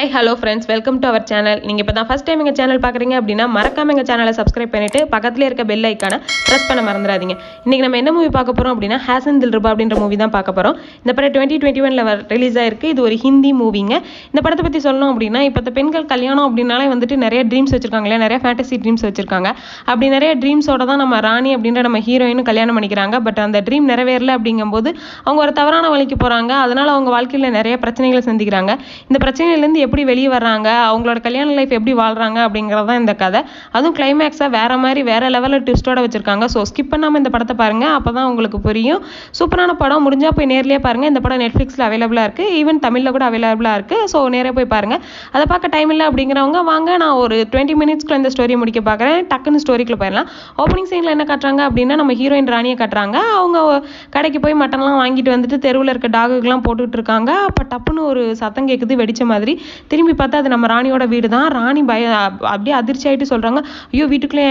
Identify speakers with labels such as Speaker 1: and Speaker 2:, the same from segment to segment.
Speaker 1: Hi hello friends welcome to our channel நீங்கள் இப்போ தான் ஃபஸ்ட் டைம் எங்கள் சேனல் பார்க்குறீங்க அப்படின்னா மறக்காம எங்கள் சேனலை சப்ஸ்கிரைப் பண்ணிவிட்டு பக்கத்துல இருக்க பெல் ஐக்கானை ப்ரெஸ் பண்ண மறந்துடாதீங்க. இன்றைக்கி நம்ம என்ன மூவி பார்க்க போகிறோம் அப்படின்னா ஹேசன் தில்ருபா அப்படின்ற மூவி தான் பார்க்க போகிறோம் இந்த படம் டுவெண்ட்டி டுவெண்ட்டி ஒனில் ரிலீஸ் ஆயிருக்கு. இது ஒரு ஹிந்தி மூவிங்க இந்த படத்தை பற்றி சொல்லணும் அப்படின்னா இப்போ பெண்கள் கல்யாணம் அப்படின்னாலே வந்துட்டு நிறைய ட்ரீம்ஸ் வச்சிருக்காங்க இல்லையா? நிறைய ஃபேண்டசி ட்ரீம்ஸ் வச்சிருக்காங்க. அப்படி நிறைய ட்ரீம்ஸோட தான் நம்ம ராணி அப்படின்ற நம்ம ஹீரோயினும் கல்யாணம் பண்ணிக்கிறாங்க. பட் அந்த ட்ரீம் நிறைவேறல அப்படிங்கும்போது அவங்க ஒரு தவறான வழிக்கு போகிறாங்க அதனால் அவங்க வாழ்க்கையில் நிறைய பிரச்சனைகளை சந்திக்கிறாங்க. இந்த பிரச்சனையிலேருந்து எப்படி வெளியே வர்றாங்க? அவங்களோட கல்யாண லைஃப் எப்படி வாழ்கிறாங்க அப்படிங்கிறது தான் இந்த கதை. அதுவும் கிளைமேக்ஸாக வேறு மாதிரி வேறு லெவலில் ட்விஸ்ட்டோட வச்சுருக்காங்க. ஸோ ஸ்கிப் பண்ணாமல் இந்த படத்தை பாருங்கள் அப்போ தான் உங்களுக்கு புரியும். சூப்பரான படம் முடிஞ்சால் போய் நேர்லேயே பாருங்கள் இந்த படம் நெட்ஃப்ளிக்ஸில் அவைலபிளாக இருக்குது ஈவன் தமிழில் கூட அவைலபிளாக இருக்குது ஸோ நேரே போய் பாருங்கள் அதை பார்க்க டைம் இல்லை அப்படிங்கிறவங்க வாங்க. நான் ஒரு டுவெண்ட்டி மினிட்ஸ்க்குள்ள இந்த ஸ்டோரி முடிக்க பார்க்குறேன் டக்குன்னு ஸ்டோரிக்குள்ள போயிடலாம். ஓப்பனிங் சீனில் என்ன காட்டுறாங்க அப்படின்னா நம்ம ஹீரோயின் ராணியை காட்டுறாங்க. அவங்க கடைக்கு போய் மட்டன்லாம் வாங்கிட்டு வந்துட்டு தெருவில் இருக்க டாகுக்கெலாம் போட்டுக்கிட்டு இருக்காங்க. அப்போ டப்புன்னு ஒரு சத்தம் கேட்குது வெடிச்ச மாதிரி. திரும்பி பார்த்தா அது நம்ம ராணியோட வீடு தான் ராணி பய அப்படியே அதிர்ச்சி ஆகிட்டு சொல்கிறாங்க ஐயோ வீட்டுக்குள்ளே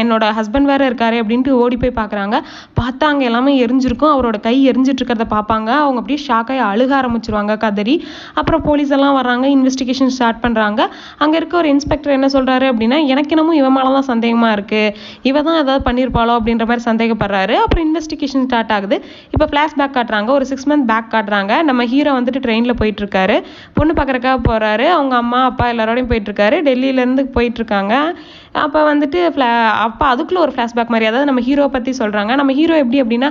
Speaker 1: என்னோட ஹஸ்பண்ட் வேற இருக்காரு அப்படின்ட்டு ஓடி போய் பார்க்குறாங்க பார்த்தா அங்கே எல்லாமே எரிஞ்சிருக்கும். அவரோட கை எரிஞ்சிட்டு இருக்கிறத பார்ப்பாங்க. அவங்க அப்படியே ஷாக்காகி அழுக ஆரம்பிச்சிருவாங்க கதறி. அப்புறம் போலீஸ் எல்லாம் வர்றாங்க இன்வெஸ்டிகேஷன் ஸ்டார்ட் பண்ணுறாங்க அங்கே இருக்க ஒரு இன்ஸ்பெக்டர் என்ன சொல்கிறாரு அப்படின்னா எனக்கு என்னமோ இவன் மேலே தான் சந்தேகமாக இருக்குது இவ தான் ஏதாவது பண்ணியிருப்பாளோ அப்படின்ற மாதிரி சந்தேகப்படுறாரு. அப்புறம் இன்வெஸ்டிகேஷன் ஸ்டார்ட் ஆகுது. இப்போ ஃப்ளாஷ்பேக் காட்டுறாங்க. ஒரு சிக்ஸ் மந்த் பேக் காட்டுறாங்க. நம்ம ஹீரோ வந்துட்டு ட்ரெயினில் போயிட்டுருக்காரு பொண்ணு பார்க்குறக்காக போகிற போயிட்டுருக்காரு அவங்க அம்மா அப்பா எல்லாரோடையும் போயிட்டு இருக்காரு. போயிட்டுருக்காங்க இருந்து போயிட்டு இருக்காங்க. அப்போ வந்துட்டு ஃப்ளா அப்போ அதுக்குள்ளே ஒரு ஃப்ளாஷ்பேக் மாதிரி அதாவது நம்ம ஹீரோ பற்றி சொல்கிறாங்க நம்ம ஹீரோ எப்படி அப்படின்னா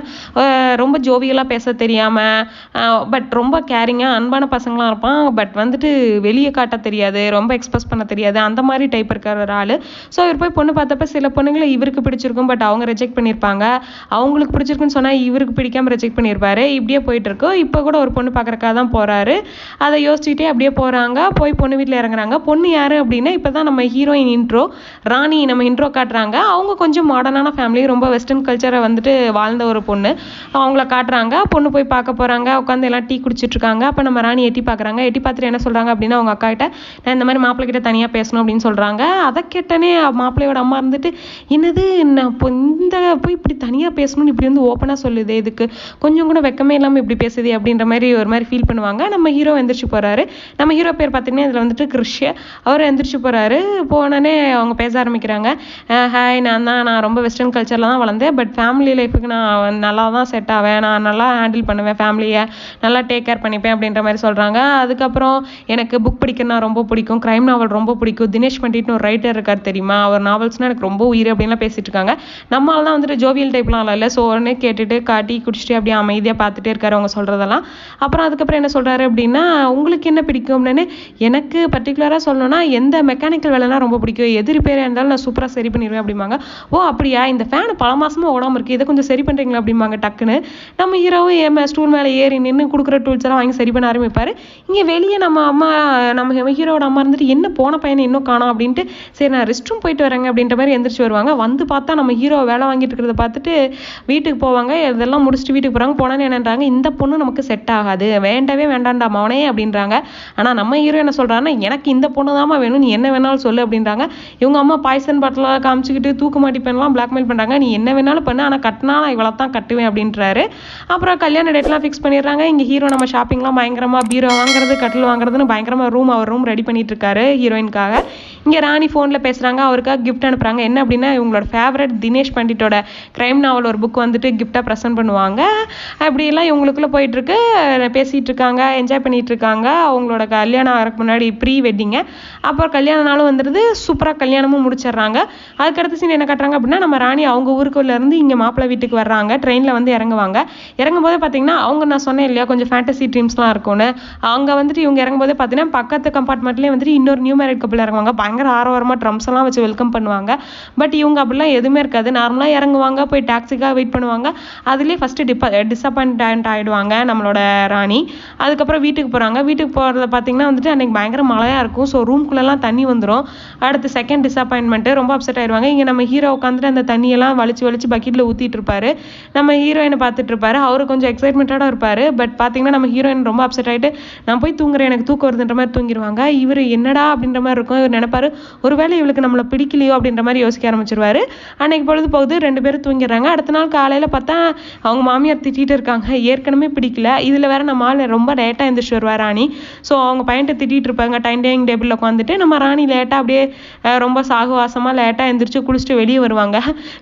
Speaker 1: ரொம்ப ஜோவியலாக பேச தெரியாமல் பட் ரொம்ப கேரிங்காக அன்பான பசங்களாம் இருப்பான். பட் வந்துட்டு வெளியே காட்ட தெரியாது ரொம்ப எக்ஸ்பிரஸ் பண்ண தெரியாது. அந்த மாதிரி டைப் இருக்கிற ஒரு ஆள். ஸோ இவர் போய் பொண்ணு பார்த்தப்ப சில பொண்ணுங்களை இவருக்கு பிடிச்சிருக்கும் பட் அவங்க ரிஜெக்ட் பண்ணியிருப்பாங்க. அவங்களுக்கு பிடிச்சிருக்குன்னு சொன்னால் இவருக்கு பிடிக்காமல் ரிஜெக்ட் பண்ணியிருப்பாரு. இப்படியே போயிட்டுருக்கோம் இப்போ கூட ஒரு பொண்ணு பார்க்குறக்காக தான் போகிறாரு அதை யோசிச்சுட்டே அப்படியே போகிறாங்க போய் பொண்ணு வீட்டில் இறங்குறாங்க. பொண்ணு யார் அப்படின்னா இப்போ தான் நம்ம ஹீரோயின் இன்ட்ரோ ராணி நம்ம இன்ட்ரோ காட்டுறாங்க. அவங்க கொஞ்சம் மாடர்னான ஃபேமிலி ரொம்ப வெஸ்டர்ன் கல்ச்சரை வந்துட்டு வாழ்ந்த ஒரு பொண்ணு. அவங்கள காட்டுறாங்க. பொண்ணு போய் பார்க்க போகிறாங்க உட்காந்து எல்லாம் டீ குடிச்சிட்டு இருக்காங்க. அப்போ நம்ம ராணி எட்டி பார்க்குறாங்க. எட்டி பார்த்துட்டு என்ன சொல்கிறாங்க அப்படின்னா அவங்க அக்கா கிட்ட நான் இந்த மாதிரி மாப்பிள்ளை கிட்ட தனியாக பேசணும் அப்படின்னு சொல்கிறாங்க அதை கேட்டனே மாப்பிள்ளையோட அம்மா இருந்துட்டு என்னது? நான் இப்போ இந்த போய் இப்படி தனியாக பேசணும்னு இப்படி வந்து ஓப்பனாக சொல்லுது இதுக்கு. கொஞ்சம் கூட வெக்கமே இல்லாமல் இப்படி பேசுது அப்படின்ற மாதிரி ஒரு மாதிரி ஃபீல் பண்ணுவாங்க. நம்ம ஹீரோ எந்திரிச்சு போகிறாரு நம்ம ஹீரோ பேர் பார்த்தீங்கன்னா இதில் வந்துட்டு கிருஷ்ய. அவர் எந்திரிச்சு போகிறாரு போனோடனே அவங்க பேச ஆரம்பிக்கிறாங்க. ஹாய் நான் தான் நான் ரொம்ப வெஸ்டர்ன் கல்ச்சரில் தான் வளர்ந்தேன். பட் ஃபேமிலி லைஃபுக்கு நான் நல்லா தான் செட் ஆவேன். நான் நல்லா ஹேண்டில் பண்ணுவேன் ஃபேமிலியை நல்லா டேக் கேர் பண்ணிப்பேன் அப்படின்ற மாதிரி சொல்கிறாங்க அதுக்கப்புறம் எனக்கு புக் படிக்கிறனா ரொம்ப பிடிக்கும். க்ரைம் நாவல் ரொம்ப பிடிக்கும். தினேஷ் பண்டிட்னு ஒரு ரைட்டர் இருக்கார் தெரியுமா? அவர் நாவல்ஸ்னால் எனக்கு ரொம்ப உயிர் அப்படின்லாம் பேசிட்டு இருக்காங்க. நம்மளால் தான் வந்துட்டு ஜோவியல் டைப்லாம் இல்லை ஸோ உடனே கேட்டுட்டு காட்டி குடிச்சிட்டு அப்படியே அமைதியாக பார்த்துட்டே இருக்காரு அவங்க சொல்றதெல்லாம். அப்புறம் அதுக்கப்புறம் என்ன சொல்கிறாரு அப்படின்னா உங்களுக்கு என்ன பிடிக்கும்? அப்படின்னு. எனக்கு பர்டிகுலராக சொல்லணும்னா எந்த மெக்கானிக்கல் வேலைனா ரொம்ப பிடிக்கும். எது ரிப்பேராக இருந்தாலும் நான் சூப்பராக சரி பண்ணிடுவேன் அப்படிம்பாங்க. ஓ அப்படியா? இந்த ஃபேனு பல மாதமாக ஓடாமல் இருக்குது இதை கொஞ்சம் சரி பண்ணுறீங்களா அப்படிம்பாங்க டக்குன்னு. நம்ம ஹீரோவும் ஏ ஸ்டூல் மேலே ஏறி நின்று கொடுக்குற டூல்ஸ் எல்லாம் வாங்கி சரி பண்ண ஆரம்பிப்பாரு. இங்கே வெளியே நம்ம அம்மா நம்ம ஹீரோட அம்மா இருந்துட்டு என்ன போன பையனை இன்னும் காணோம் அப்படின்ட்டு சரி நான் ரெஸ்ட் ரூம் போயிட்டு வரேங்க அப்படின்ற மாதிரி எந்திரிச்சு வருவாங்க. வந்து பார்த்தா நம்ம ஹீரோ வேலை வாங்கிட்டு இருக்கிறத பார்த்துட்டு வீட்டுக்கு போவாங்க. இதெல்லாம் முடிச்சுட்டு வீட்டுக்கு போகிறாங்க போனோன்னு என்னன்றாங்க இந்த பொண்ணு நமக்கு செட் ஆகாது. வேண்டவே வேண்டாண்டா மவனே அப்படின்றாங்க. ஆனால் நம்ம ஹீரோ என்ன சொல்கிறாங்கன்னா எனக்கு இந்த பொண்ணு தாம்மா வேணும். நீ என்ன வேணாலும் சொல்லு அப்படின்றாங்க. இவங்க அம்மா பாய்சன் பாட்டிலாம் காமிச்சிக்கிட்டு தூக்கு மாட்டி பெண்ணெல்லாம் பிளாக்மெயில் பண்ணுறாங்க நீ என்ன வேணாலும் பண்ணு ஆனால் கட்டினா நான் இவ்வளோ தான் கட்டுவேன் அப்படின்றாரு. அப்புறம் கல்யாண டேட்லாம் ஃபிக்ஸ் பண்ணிடுறாங்க. இங்கே ஹீரோ நம்ம ஷாப்பிங்லாம் பயங்கரமாக பீரோ வாங்குறது கட்டில் வாங்குறதுன்னு பயங்கரமாக ரூம் அவர் ரூம் ரெடி பண்ணிட்டு இருக்காரு ஹீரோயினுக்காக இங்கே ராணி ஃபோனில் பேசுகிறாங்க அவருக்காக கிஃப்ட் அனுப்புகிறாங்க என்ன அப்படின்னா இவங்களோட ஃபேவரட் தினேஷ் பண்டிட்டோட கிரைம் நாவல் ஒரு புக் வந்துட்டு கிஃப்டாக ப்ரெசென்ட் பண்ணுவாங்க. அப்படி எல்லாம் போயிட்டுருக்கு. பேசிகிட்டு இருக்காங்க என்ஜாய் பண்ணிகிட்டு இருக்காங்க அவங்களோட கல்யாணம் ஆகிறதுக்கு முன்னாடி ப்ரீ வெட்டிங்க அப்புறம் கல்யாண நாளும் வந்துடுது. சூப்பராக கல்யாணமும் முடிச்சிடுறாங்க. அதுக்கடுத்த சீன் என்ன காட்டுறாங்க அப்படின்னா நம்ம ராணி அவங்க ஊருக்குள்ளேருந்து இருந்து மாப்பிள்ளை வீட்டுக்கு வர்றாங்க. ட்ரெயினில் வந்து இறங்குவாங்க. இறங்கும் போது அவங்க நான் சொன்னேன் இல்லையா கொஞ்சம் ஃபேண்டசி ட்ரீம்ஸ்லாம் இருக்கும்னு. அங்கே வந்துட்டு இவங்க இறங்கும் பார்த்தீங்கன்னா பக்கத்து கம்பார்ட்மெண்ட்லயே வந்துட்டு இன்னொரு நியூ மேரிட் கப்பிள் இறங்குவாங்க. பயங்கர ஆரவாரமாக ட்ரம்ஸ் எல்லாம் வச்சு வெல்கம் பண்ணுவாங்க. பட் இவங்க அப்படிலாம் எதுவுமே இருக்காது. நார்மலாக இறங்குவாங்க போய் டாக்ஸிக்காக வெயிட் பண்ணுவாங்க. அதுலேயே ஃபஸ்ட்டு டிப்ப டிசப்பாயின்ட் ஆயிடுவாங்க நம்மளோட ராணி. அதுக்கப்புறம் வீட்டுக்கு போகிறாங்க வீட்டுக்கு போகிறத பார்த்தீங்கன்னா வந்துட்டு அன்றைக்கி பயங்கர மழையா இருக்கும். ஸோ ரூம்குள்ளெல்லாம் தண்ணி வந்துடும் அடுத்து செகண்ட் டிசப்பாயின்மெண்ட்டு ரொம்ப அப்செட் ஆயிடுவாங்க. இங்கே நம்ம ஹீரோ உட்காந்துட்டு அந்த தண்ணியெல்லாம் வலிச்சு வலிச்சு பக்கெட்டில் ஊற்றிட்டு இருப்பாரு. நம்ம ஹீரோயினை பார்த்துட்டு இருப்பாரு. அவரு கொஞ்சம் எக்ஸைட்மெண்ட்டோட இருப்பார். பட் பார்த்தீங்கன்னா நம்ம ஹீரோயின் ரொம்ப அப்செட் ஆகிட்டு நான் போய் தூங்குறேன் எனக்கு தூக்கம் வருதுன்ற மாதிரி தூங்கிடுவாங்க இவர் என்னடா அப்படின்ற மாதிரி இருக்கும். இவர் நினைப்பாரு ஒருவேளை இவளுக்கு நம்மளை பிடிக்கலையோ அப்படின்ற மாதிரி யோசிக்க ஆரம்பிச்சிருவாரு. அன்னைக்கு பொழுது போகுது ரெண்டு பேரும் தூங்கிடுறாங்க. அடுத்த நாள் காலையில் பார்த்தா அவங்க மாமியார் திட்டிட்டு இருக்காங்க ஏற்கனவே பிடிக்கல. இதில் வேற நம்ம ஆள் ரொம்ப லேட்டாக எழுந்திரிச்சு வருவா ராணி. ஸோ அவங்க பையன்ட்டு திட்டிட்டு இருப்பாங்க டைம் டைனிங் டேபிளில் உட்காந்துட்டு நம்ம ராணி லேட்டாக அப்படியே ரொம்ப சா சாகுவாசமாக லேட்டாக எழுந்திரிச்சு குளிச்சுட்டு வெளியே வருவாங்க.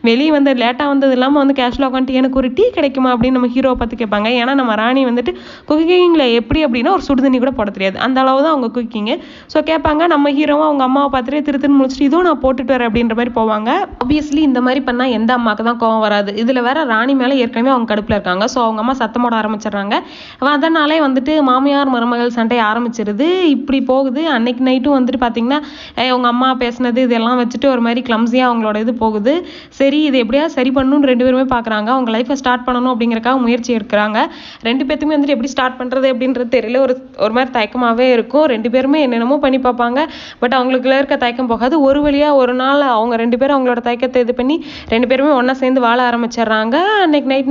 Speaker 1: வெளியே வந்து லேட்டாக வந்தது இல்லாமல் வந்து கேஷுவலாக உட்காந்துட்டு எனக்கு ஒரு டீ கிடைக்குமா அப்படின்னு நம்ம ஹீரோவை பார்த்து கேட்பாங்க. ஏன்னா நம்ம ராணி வந்துட்டு குக்கிங்கில் எப்படி அப்படின்னா ஒரு சுடுதண்ணி கூட போட தெரியாது. அந்த அளவு தான் அவங்க குக்கிங்கு ஸோ கேட்பாங்க நம்ம ஹீரோவும் அவங்க அம்மாவை பார்த்துட்டு திரு திரு முடிச்சுட்டு இதுவும் நான் போட்டுட்டு வரேன் அப்படின்ற மாதிரி போவாங்க. ஆப்வியஸ்லி இந்த மாதிரி பண்ணால் எந்த அம்மாவுக்கு தான் கோவம் வராது. இதில் வேற ராணி மேலே ஏற்கனவே அவங்க கடுப்பில் இருக்காங்க. ஸோ அவங்க அம்மா சத்தம் போட ஆரம்பிச்சிடுறாங்க. அதனாலே வந்துட்டு மாமியார் மருமகள் சண்டை ஆரம்பிச்சிருது. இப்படி போகுது. அன்னைக்கு நைட்டும் வந்துட்டு பார்த்தீங்கன்னா உங்கள் அம்மா பேசினது இதெல்லாம் வச்சுட்டு ஒரு மாதிரி கிளம்ஸியாக அவங்களோட இது போகுது. சரி இது எப்படியா சரி பண்ணணும்னு ரெண்டு பேருமே பார்க்குறாங்க அவங்க லைஃப்பை ஸ்டார்ட் பண்ணணும் அப்படிங்கிறக்காக முயற்சி எடுக்கிறாங்க. ரெண்டு பேத்துக்குமே வந்துட்டு எப்படி ஸ்டார்ட் பண்ணுறது அப்படின்றது தெரியல. ஒரு ஒரு மாதிரி தயக்கமாகவே இருக்கும். ரெண்டு பேருமே என்னென்னமோ பண்ணி பார்ப்பாங்க. பட் அவங்களுக்குள்ள இருக்க தயக்கம் போகாது. ஒரு வழியாக ஒரு நாள் அவங்க ரெண்டு பேரும் அவங்களோட தயக்கத்தை இது பண்ணி ரெண்டு பேருமே ஒன்றா சேர்ந்து வாழ ஆரம்பிச்சிடுறாங்க. அன்னைக்கு நைட்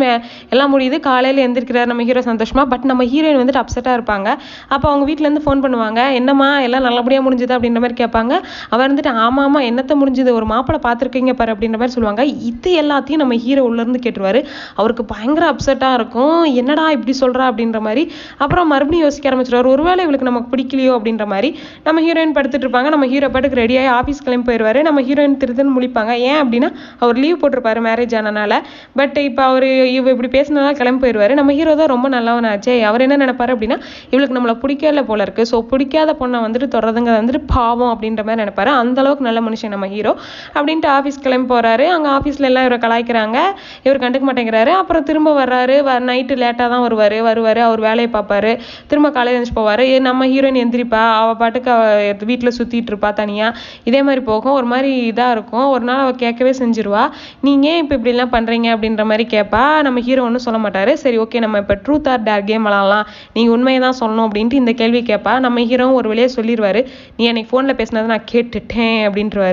Speaker 1: எல்லாம் முடியுது. காலையில் எந்திரிக்கிறார் நம்ம ஹீரோ சந்தோஷமா. பட் நம்ம ஹீரோயின் வந்துட்டு அப்செட்டாக இருப்பாங்க. அப்போ அவங்க வீட்டிலேருந்து ஃபோன் பண்ணுவாங்க. என்னம்மா எல்லாம் நல்லபடியாக முடிஞ்சுது அப்படின்ற மாதிரி கேட்பாங்க. அவர் வந்துட்டு ஆமாம் ஆமா என்னத்தை முடிஞ்சது? ஒரு மாப்பிளை பார்த்துருக்கீங்க பாரு அப்படின்ற மாதிரி சொல்லுவாங்க. இது எல்லாத்தையும் நம்ம ஹீரோ உள்ளேருந்து கேட்டுருவாரு. அவருக்கு பயங்கர அப்செட்டாக இருக்கும். என்னடா இப்படி சொல்கிறா அப்படின்ற மாதிரி. அப்புறம் மறுபடியும் யோசிக்க ஆரம்பிச்சிருவாரு. ஒருவேளை இவளுக்கு நமக்கு பிடிக்கலையோ அப்படின்ற மாதிரி. நம்ம ஹீரோயின் படுத்துட்டு இருப்பாங்க. நம்ம ஹீரோ பாட்டுக்கு ரெடியாகி ஆஃபீஸ் கிளம்பி போயிடுவார் நம்ம ஹீரோயின் திருத்துன்னு முழிப்பாங்க. ஏன் அப்படின்னா அவர் லீவ் போட்டிருப்பாரு மேரேஜ் ஆனனால. பட் இப்போ அவர் இவ இப்படி பேசினதால கிளம்பி போயிடுவாரு நம்ம ஹீரோ தான் ரொம்ப நல்லவனாச்சே. அவர் என்ன நினைப்பாரு அப்படின்னா இவளுக்கு நம்மளை பிடிக்கல போல இருக்கு. ஸோ பிடிக்காத பொண்ணை வந்துட்டு தொடர்றதுங்க வந்துட்டு பாவம் அப்படின்ற மாதிரி நினைப்பாரு. அந்த அளவுக்கு நல்ல மனுஷன். நம்ம ஹீரோ அப்படின்ட்டு ஆஃபீஸ் கிளம்பி போறாரு. அங்க ஆஃபீஸில் எல்லாம் இவரை கலாய்க்கிறாங்க. இவர் கண்டுக்க மாட்டேங்கிறாரு. அப்புறம் திரும்ப வர்றாரு. நைட்டு லேட்டாக தான் வருவாரு. வருவாரு. அவர் வேலையை பார்ப்பாரு. திரும்ப காலையில் எழுந்துச்சு போவாரு. ஏ, நம்ம ஹீரோயின் எந்திரிப்பா. அவ பாட்டுக்கு வீட்டில் சுத்திட்டு இருப்பா தனியா. இதே மாதிரி போகும். ஒரு மாதிரி இதா இருக்கும். ஒரு நாள் அவ கேட்கவே செஞ்சிருவா. நீங்க ஏன் இப்போ இப்படிலாம் பண்றீங்க? அப்படின்ற மாதிரி கேட்பா நம்ம ஹீரோ ஒன்றும் சொல்ல மாட்டாரு. சரி ஓகே நம்ம இப்போ ட்ரூத் ஆர் டேர் கேம் விளாட்லாம் நீங்கள் உண்மையை தான் சொல்லணும். அப்படின்ட்டு இந்த கேள்வி கேட்பா நம்ம ஹீரோவும் ஒரு வழியா சொல்லிடுவார் நீ எனக்கு ஃபோனில் பேசினதை நான் கேட்டுட்டேன். அப்படின்றவாரு.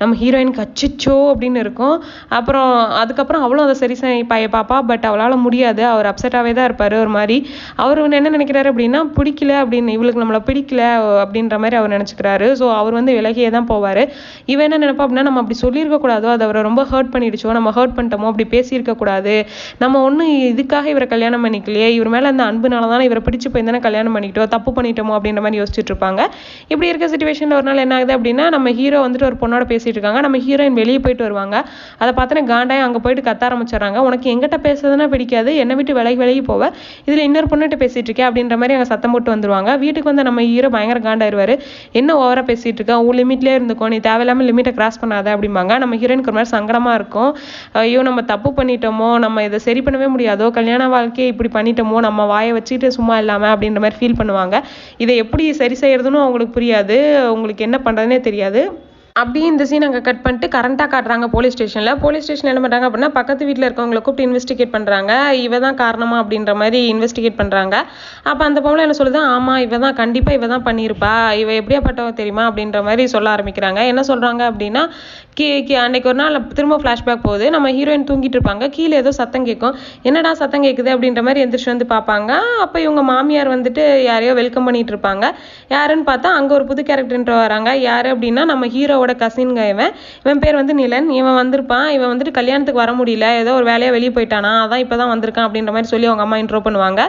Speaker 1: நம்ம ஹீரோயினுக்கு கச்சிச்சோ அப்படின்னு இருக்கும். அப்புறம் அதுக்கப்புறம் அவளும் அதை சரி சரி பைய பாப்பா பட் அவளால முடியாது. அவர் அப்செட்டாகவே தான் இருப்பார் ஒரு மாதிரி. அவர் வந்து என்ன நினைக்கிறாரு அப்படின்னா பிடிக்கல அப்படின்னு இவளுக்கு நம்மளை பிடிக்கல அப்படின்ற மாதிரி அவர் நினச்சிக்கிறாரு. ஸோ அவர் வந்து விலகியே தான் போவார். இவன் என்ன நினைப்பா அப்படின்னா நம்ம அப்படி சொல்லியிருக்கக்கூடாதோ அது அவரை ரொம்ப ஹர்ட் பண்ணிடுச்சோ நம்ம ஹர்ட் பண்ணிட்டோமோ அப்படி பேசியிருக்கக்கூடாது நம்ம ஒன்றும் இதுக்காக இவரை கல்யாணம் பண்ணிக்கலையே. இவர் மேலே அந்த அன்புனால தானே இவரை பிடிச்சி போய் தானே கல்யாணம் பண்ணிக்கிட்டோம் தப்பு பண்ணிட்டோமோ அப்படின்ற மாதிரி யோசிச்சுட்டு இருப்பாங்க. இப்படி இருக்க சுச்சுவேஷனில் ஒரு நாள் என்ன ஆகுது அப்படின்னா நம்ம ஹீரோ வந்துட்டு ஒரு பொண்ணோட பேசிகிட்டு இருக்காங்க நம்ம ஹீரோயின் வெளியே போயிட்டு வருவாங்க. அதை பார்த்தோன்னே காண்டாயம் அங்கே போயிட்டு கத்த ஆரம்பிச்சிடுறாங்க. உனக்கு எங்கிட்ட பேசுறதுனா பிடிக்காது. என்னை விட்டு விலகி விலகி போவ. இதில் இன்னொரு பொண்ணுகிட்ட பேசிகிட்டு இருக்கேன் அப்படின்ற மாதிரி அங்கே சத்தம் போட்டு வந்துருவாங்க. வீட்டுக்கு வந்து நம்ம ஹீரோ பயங்கர காண்டாயிருவார். என்ன ஓவராக பேசிகிட்டு இருக்க? உன் லிமிட்லேயே இருந்துக்கோ. நீ தேவையில்லாமல் லிமிட்டை கிராஸ் பண்ணாத அப்படிம்பாங்க. நம்ம ஹீரோயினுக்கு ஒரு மாதிரி சங்கடமாக இருக்கும். ஐயோ நம்ம தப்பு பண்ணிட்டோமோ? நம்ம இதை சரி பண்ணவே முடியாதோ? கல்யாண வாழ்க்கையை இப்படி பண்ணிட்டோமோ? நம்ம வாயை வச்சுட்டு சும்மா இல்லாமல் அப்படின்ற மாதிரி ஃபீல் பண்ணுவாங்க. இதை எப்படி சரி செய்யறதுன்னு அவங்களுக்கு புரியாது. உங்களுக்கு என்ன பண்ணுறதுனே தெரியாது. அப்படியே இந்த சீன் அங்கே கட் பண்ணிட்டு கரண்ட்டாக காட்டுறாங்க போலீஸ் ஸ்டேஷனில் போலீஸ் ஸ்டேஷன் என்ன பண்ணுறாங்க அப்படின்னா பக்கத்து வீட்டில் இருக்கவங்களை கூப்பிட்டு இன்வெஸ்டிகேட் பண்ணுறாங்க இவ தான் காரணமா அப்படின்ற மாதிரி இன்வெஸ்டிகேட் பண்ணுறாங்க அப்போ அந்த பொம்பளை என்ன சொல்லுது? ஆமாம் இவ தான் கண்டிப்பாக இவ தான் பண்ணியிருப்பா. இவ எப்படியாப்பட்டவ தெரியுமா அப்படின்ற மாதிரி சொல்ல ஆரம்பிக்கிறாங்க. என்ன சொல்கிறாங்க அப்படின்னா கீ அன்னைக்கு ஒரு நாள் திரும்ப ஃப்ளாஷ்பேக் போகுது. நம்ம ஹீரோயின் தூங்கிட்டு இருப்பாங்க. கீழே ஏதோ சத்தம் கேட்கும். என்னடா சத்தம் கேட்குது அப்படின்ற மாதிரி எந்திரிச்சு வந்து பார்ப்பாங்க. அப்போ இவங்க மாமியார் வந்துட்டு யாரையோ வெல்கம் பண்ணிட்டு இருப்பாங்க. யாருன்னு பார்த்தா அங்கே ஒரு புது கேரக்டர்ன்ற வராங்க. யார் அப்படின்னா நம்ம ஹீரோவோட கசின்க இவன். இவன் பேர் வந்து நிலன். இவன் வந்திருப்பான். இவன் வந்துட்டு கல்யாணத்துக்கு வர முடியல. ஏதோ ஒரு வேலையாக வெளியே போயிட்டானா? அதான் இப்போ தான் வந்திருக்கான் அப்படின்ற மாதிரி சொல்லி அவங்க அம்மா இன்ட்ரோ பண்ணுவாங்க.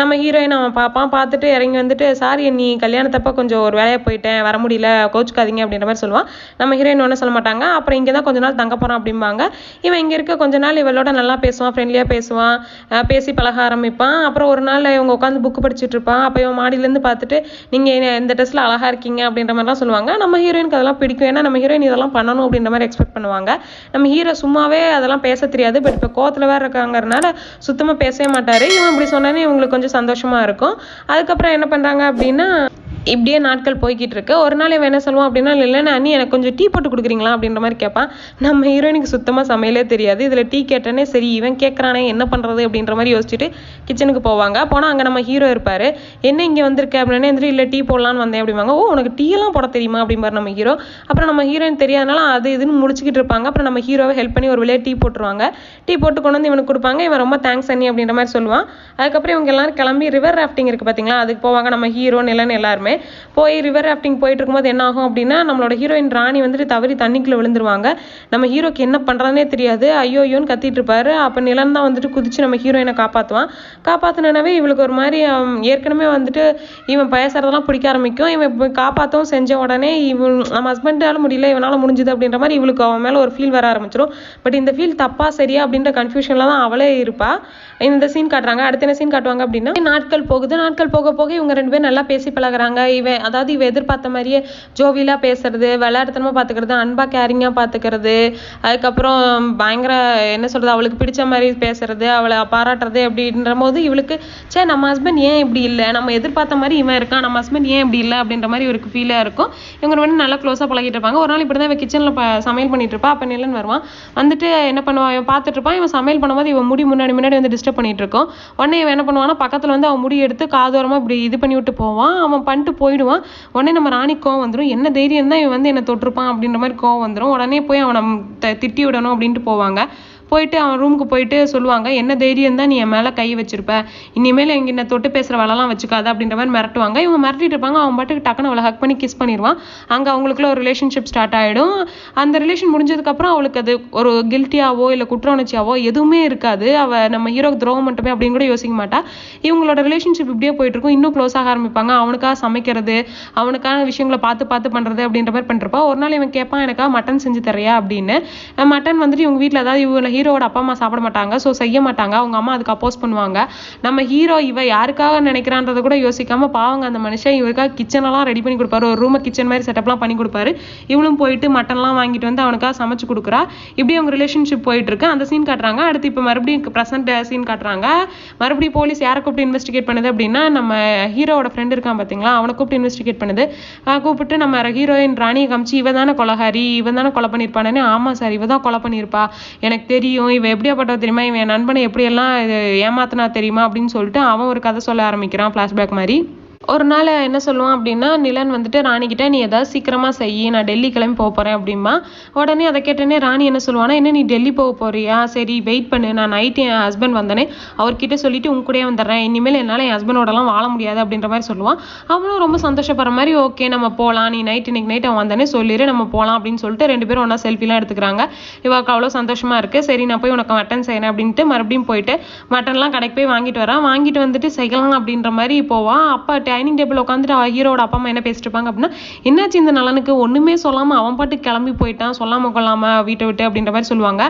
Speaker 1: நம்ம ஹீரோயின் அவன் பார்ப்பான் பார்த்துட்டு இறங்கி வந்துட்டு சாரி நீ கல்யாணத்தப்போ கொஞ்சம் ஒரு வேலையாக போயிட்டேன். வர முடியல. கோச்சுக்காதீங்க அப்படின்ற மாதிரி சொல்லுவான். நம்ம ஹீரோயின் ஒன்றும் சொல்ல மாட்டாங்க. அப்புறம் இங்கே தான் கொஞ்ச நாள் தங்க போகிறான் அப்படிம்பாங்க. இவன் இங்கே இருக்க கொஞ்ச நாள் இவளோட நல்லா பேசுவான் ஃப்ரெண்ட்லியாக பேசுவான் பேசி பழக ஆரம்பிப்பான். அப்புறம் ஒரு நாள் இவங்க உட்காந்து புக்கு படிச்சுட்டு இருப்பான் அப்போ இவன் மாடியிலேருந்து பார்த்துட்டு நீங்க இந்த ட்ரெஸ்ல அழகா இருக்கீங்க? அப்படின்ற மாதிரிலாம் சொல்லுவாங்க. நம்ம ஹீரோயினுக்கு அதெல்லாம் பிடிக்கும். ஏன்னா நம்ம ஹீரோயின் இதெல்லாம் பண்ணணும் அப்படின்ற மாதிரி எக்ஸ்பெக்ட் பண்ணுவாங்க. நம்ம ஹீரோ சும்மாவே அதெல்லாம் பேச தெரியாது. பட் இப்போ கோவத்துல வேற இருக்காங்கறனால சுத்தமாக பேசவே மாட்டார். இவன் இப்படி சொன்னானே இவங்களுக்கு கொஞ்சம் சந்தோஷமா இருக்கும். அதுக்கப்புறம் என்ன பண்றாங்க அப்படின்னா இப்படியே நாட்கள் போய்கிட்டு இருக்கு. ஒரு நாள் இவன் என்ன சொல்லுவான் அப்படின்னா இல்லைன்னா அண்ணி எனக்கு கொஞ்சம் டீ போட்டு கொடுக்குறீங்களா? அப்படின்ற மாதிரி கேட்பான். நம்ம ஹீரோயினுக்கு சுத்தமா சமையலே தெரியாது. இதுல டீ கேட்டேனே சரி இவன் கேட்கறானே என்ன பண்றது அப்படின்ற மாதிரி யோசிச்சுட்டு கிச்சனுக்கு போவாங்க. போனால் அங்கே நம்ம ஹீரோ இருப்பாரு. என்ன இங்கே வந்திருக்க? அப்படின்னா எந்திரி இல்லை டீ போடலான்னு வந்தேன் அப்படிம்பாங்க. ஓ உனக்கு டீ போட தெரியுமா? அப்படிம்பார் நம்ம ஹீரோ அப்புறம் நம்ம ஹீரோயின் தெரியாதனால அது இதுன்னு முடிச்சுக்கிட்டு இருப்பாங்க. அப்புறம் நம்ம ஹீரோவை ஹெல்ப் பண்ணி ஒரு விளையாட்டு டீ போட்டுருவாங்க. டீ போட்டு கொண்டு வந்து இவனுக்கு கொடுப்பாங்க. இவன் ரொம்ப தேங்க்ஸ் அண்ணி அப்படின்ற மாதிரி சொல்லுவான். அதுக்கப்புறம் இவங்க எல்லாரும் கிளம்பி ரிவர் ராஃப்டிங் இருக்கு பார்த்தீங்களா அதுக்கு போவாங்க நம்ம ஹீரோ நிலன் எல்லாருமே. போய் ரிவர் ராஃப்டிங் போயிட்டு இருக்கும்போது என்ன ஆகும் அப்படின்னா நம்மளோட ஹீரோயின் ராணி வந்துட்டு தவறி தண்ணிக்குள்ள விழுந்துருவாங்க. நம்ம ஹீரோக்கு என்ன பண்றானே தெரியாது. ஐயோ ஐயோன்னு கத்திட்டு இருப்பாரு. அப்போ நிலன் தான் வந்துட்டு குதிச்சு நம்ம ஹீரோயினை காப்பாத்துவான். காப்பாத்தினவே இவளுக்கு ஒரு மாதிரி ஏற்கனவே வந்துட்டு இவன் பேசுறதெல்லாம் பிடிக்க ஆரம்பிக்கும். இவன் காப்பாற்றவும் செஞ்ச உடனே இவன் நம்ம ஹஸ்பண்டால முடியல இவனால முடிஞ்சது அப்படின்ற மாதிரி இவளுக்கு அவன் மேலே ஒரு ஃபீல் வர ஆரம்பிச்சிடும் பட் இந்த ஃபீல் தப்பா சரியா அப்படின்ற கன்ஃபியூஷனில் தான் அவளே இருப்பா. இந்த சீன் காட்டுறாங்க. அடுத்த என்ன சீன் காட்டுவாங்க அப்படின்னா நாட்கள் போகுது. நாட்கள் போக போக இவங்க ரெண்டு பேரும் நல்லா பேசி பழகுறாங்க. இவன் அதாவது இவ எதிர்பார்த்த மாதிரியே ஜோவிலாக பேசுறது விளையாட்டுத்தனமா பார்த்துக்கிறது அன்பா கேரிங்கா பார்த்துக்கிறது அதுக்கப்புறம் பயங்கர என்ன சொல்றது அவளுக்கு பிடிச்ச மாதிரி பேசுறது அவளை பாராட்டுறது அப்படின்ற போது இவளுக்கு சே நம்ம ஹஸ்பண்ட் ஏன் இப்படி இல்லை? நம்ம எதிர்பார்த்த மாதிரி இவன் இருக்கான். நம்ம ஹஸ்பண்ட் ஏன் இப்படி இல்லை? அப்படின்ற மாதிரி இவருக்கு ஃபீலாக இருக்கும். இவங்க வந்து நல்லா க்ளோஸாக பழகிட்டு இருப்பாங்க. ஒரு நாள் இப்படி தான் இவன் கிச்சனில் சமையல் பண்ணிட்டு இருப்பா. அப்போ நிலன் வருவான். வந்துட்டு என்ன பண்ணுவான் இவன் பார்த்துட்டு இருப்பான். இவன் சமையல் பண்ணும்போது இவன் முடி முன்னாடி முன்னாடி வந்து டிஸ்டர்ப் பண்ணிட்டு இருக்கோம். உடனே இவன் என்ன பண்ணுவான்னா பக்கத்தில் வந்து அவன் முடி எடுத்து காதோரமாக இப்படி இது பண்ணி விட்டு போவான். அவன் பண்ணிட்டு போயிடுவான். உடனே நம்ம ராணி கோவம் வந்துடும் என்ன தைரியம் தான் இவன் வந்து என்னை தொட்டிருப்பான்? அப்படின்ற மாதிரி கோவம் வந்துடும் உடனே போய் அவனை திட்டி விடணும் அப்படின்ட்டு போவாங்க. போயிட்டு அவன் ரூமுக்கு போயிட்டு சொல்லுவாங்க என்ன தைரியம் தான் நீ என் மேலே கை வச்சிருப்ப. இனிமேல் எங்க என்ன தொட்டு பேசுகிற வேலைலாம் வச்சுக்காத அப்படின்ற மாதிரி மிரட்டுவாங்க. இவங்க மிரட்டிட்டு இருப்பாங்க. அவன் பாட்டுக்கு டக்குன்னு அவளை ஹக் பண்ணி கிஸ் பண்ணிடுவான் அங்கே அவங்களுக்குள்ள ஒரு ரிலேஷன்ஷிப் ஸ்டார்ட் ஆயிடும். அந்த ரிலேஷன் முடிஞ்சதுக்கப்புறம் அவளுக்கு அது ஒரு கில்ட்டியாவோ இல்லை குற்ற உணர்ச்சியாவோ எதுவுமே இருக்காது. அவள் நம்ம ஹீரோக்கு துரோகம் மட்டுமே அப்படின்னு கூட யோசிக்க மாட்டா. இவங்களோட ரிலேஷன்ஷிப் இப்படியே போயிட்டு இருக்கும். இன்னும் க்ளோஸ் ஆக ஆரம்பிப்பாங்க. அவனுக்காக சமைக்கிறது அவனுக்கான விஷயங்களை பார்த்து பார்த்து பண்ணுறது அப்படின்ற மாதிரி பண்ணிருப்பா ஒரு நாள் இவன் கேட்பான் எனக்காக மட்டன் செஞ்சு தரையா அப்படின்னு. மட்டன் வந்துட்டு இவங்க வீட்டில் ஏதாவது இவங்க ஹீரோவோட அப்பா அம்மா சாப்பிட மாட்டாங்க ஸோ செய்ய மாட்டாங்க. அவங்க அம்மா அதுக்கு அப்போஸ் பண்ணுவாங்க. நம்ம ஹீரோ இவ யாருக்காக நினைக்கிறான்றத கூட யோசிக்காம பாவங்க அந்த மனுஷன் இவருக்காக கிச்சனெல்லாம் ரெடி பண்ணி கொடுப்பாரு. ஒரு ரூமை கிச்சன் மாதிரி செட்டப்லாம் பண்ணி கொடுப்பாரு. இவளும் போயிட்டு மட்டன்லாம் வாங்கிட்டு வந்து அவனுக்காக சமைச்சு கொடுக்குறா. இப்படி அவங்க ரிலேஷன்ஷிப் போயிட்டு இருக்கு. அந்த சீன் காட்டுறாங்க. அடுத்து இப்போ மறுபடியும் ப்ரெசென்ட் சீன் காட்டுறாங்க. மறுபடியும் போலீஸ் யாரை கூப்பிட்டு இன்வெஸ்டிகேட் பண்ணுது அப்படின்னா நம்ம ஹீரோவோட ஃப்ரெண்ட் இருக்கான் பார்த்தீங்களா அவனை கூப்பிட்டு இன்வெஸ்டிகேட் பண்ணுது. கூப்பிட்டு நம்ம ஹீரோயின் ராணியை காமிச்சு இவ தானே கொலகாரி இவன் தானே கொலை பண்ணியிருப்பானே ஆமாம் சார் இவ தான் கொலை பண்ணியிருப்பா. எனக்கு தெரியும். இவன் எப்படியாப்பட்டவ தெரியுமா? இவன் என் நண்பனை எப்படியெல்லாம் ஏமாத்தினா தெரியுமா? அப்படின்னு சொல்லிட்டு அவன் ஒரு கதை சொல்ல ஆரம்பிக்கிறான் ஃப்ளாஷ்பேக் மாதிரி. ஒரு நாள் என்ன சொல்லுவான் அப்படின்னா நிலன் வந்துட்டு ராணிக்கிட்ட நீ ஏதாவது சீக்கிரமாக செய் நான் டெல்லி கிளம்பி போக போகிறேன் அப்படிமா உடனே அதை கேட்டனே ராணி என்ன சொல்லுவானா என்ன நீ டெல்லி போக போறியா? சரி வெயிட் பண்ணு. நான் நைட்டு என் ஹஸ்பண்ட் வந்தனே அவர்கிட்ட சொல்லிட்டு உன் கூடயே வந்துடுறேன். இனிமேல் என்னால் என் ஹஸ்பண்டோடலாம் வாழ முடியாது அப்படின்ற மாதிரி சொல்லுவான். அவனும் ரொம்ப சந்தோஷப்படுற மாதிரி ஓகே நம்ம போகலாம் நீ நைட் இன்னைக்கு நைட் அவன் வந்தனே சொல்லிடு நம்ம போகலாம் அப்படின்னு சொல்லிட்டு ரெண்டு பேரும் ஒன்றா செல்ஃபிலாம் எடுத்துக்கிறாங்க. இவாக்கு அவ்வளோ சந்தோஷமாக இருக்குது சரி நான் போய் உனக்கு மட்டன் செய்யறேன் அப்படின்ட்டு மறுபடியும் போயிட்டு மட்டன்லாம் கடைக்கு போய் வாங்கிட்டு வரான். வாங்கிட்டு வந்துட்டு செய்யலாம் அப்படின்ற மாதிரி போவான். அப்பா டைனிங் டேபிள் உட்காந்துட்டு ஹீரோட அப்பா அம்மா என்ன பேசிட்டு இருப்பாங்க அப்படின்னா என்னாச்சு இந்த நலனுக்கு? ஒண்ணுமே சொல்லாம அவன் பாட்டு கிளம்பி போயிட்டான். சொல்லாமல் கொள்ளாம வீட்டை விட்டு அப்படின்ற மாதிரி சொல்லுவாங்க.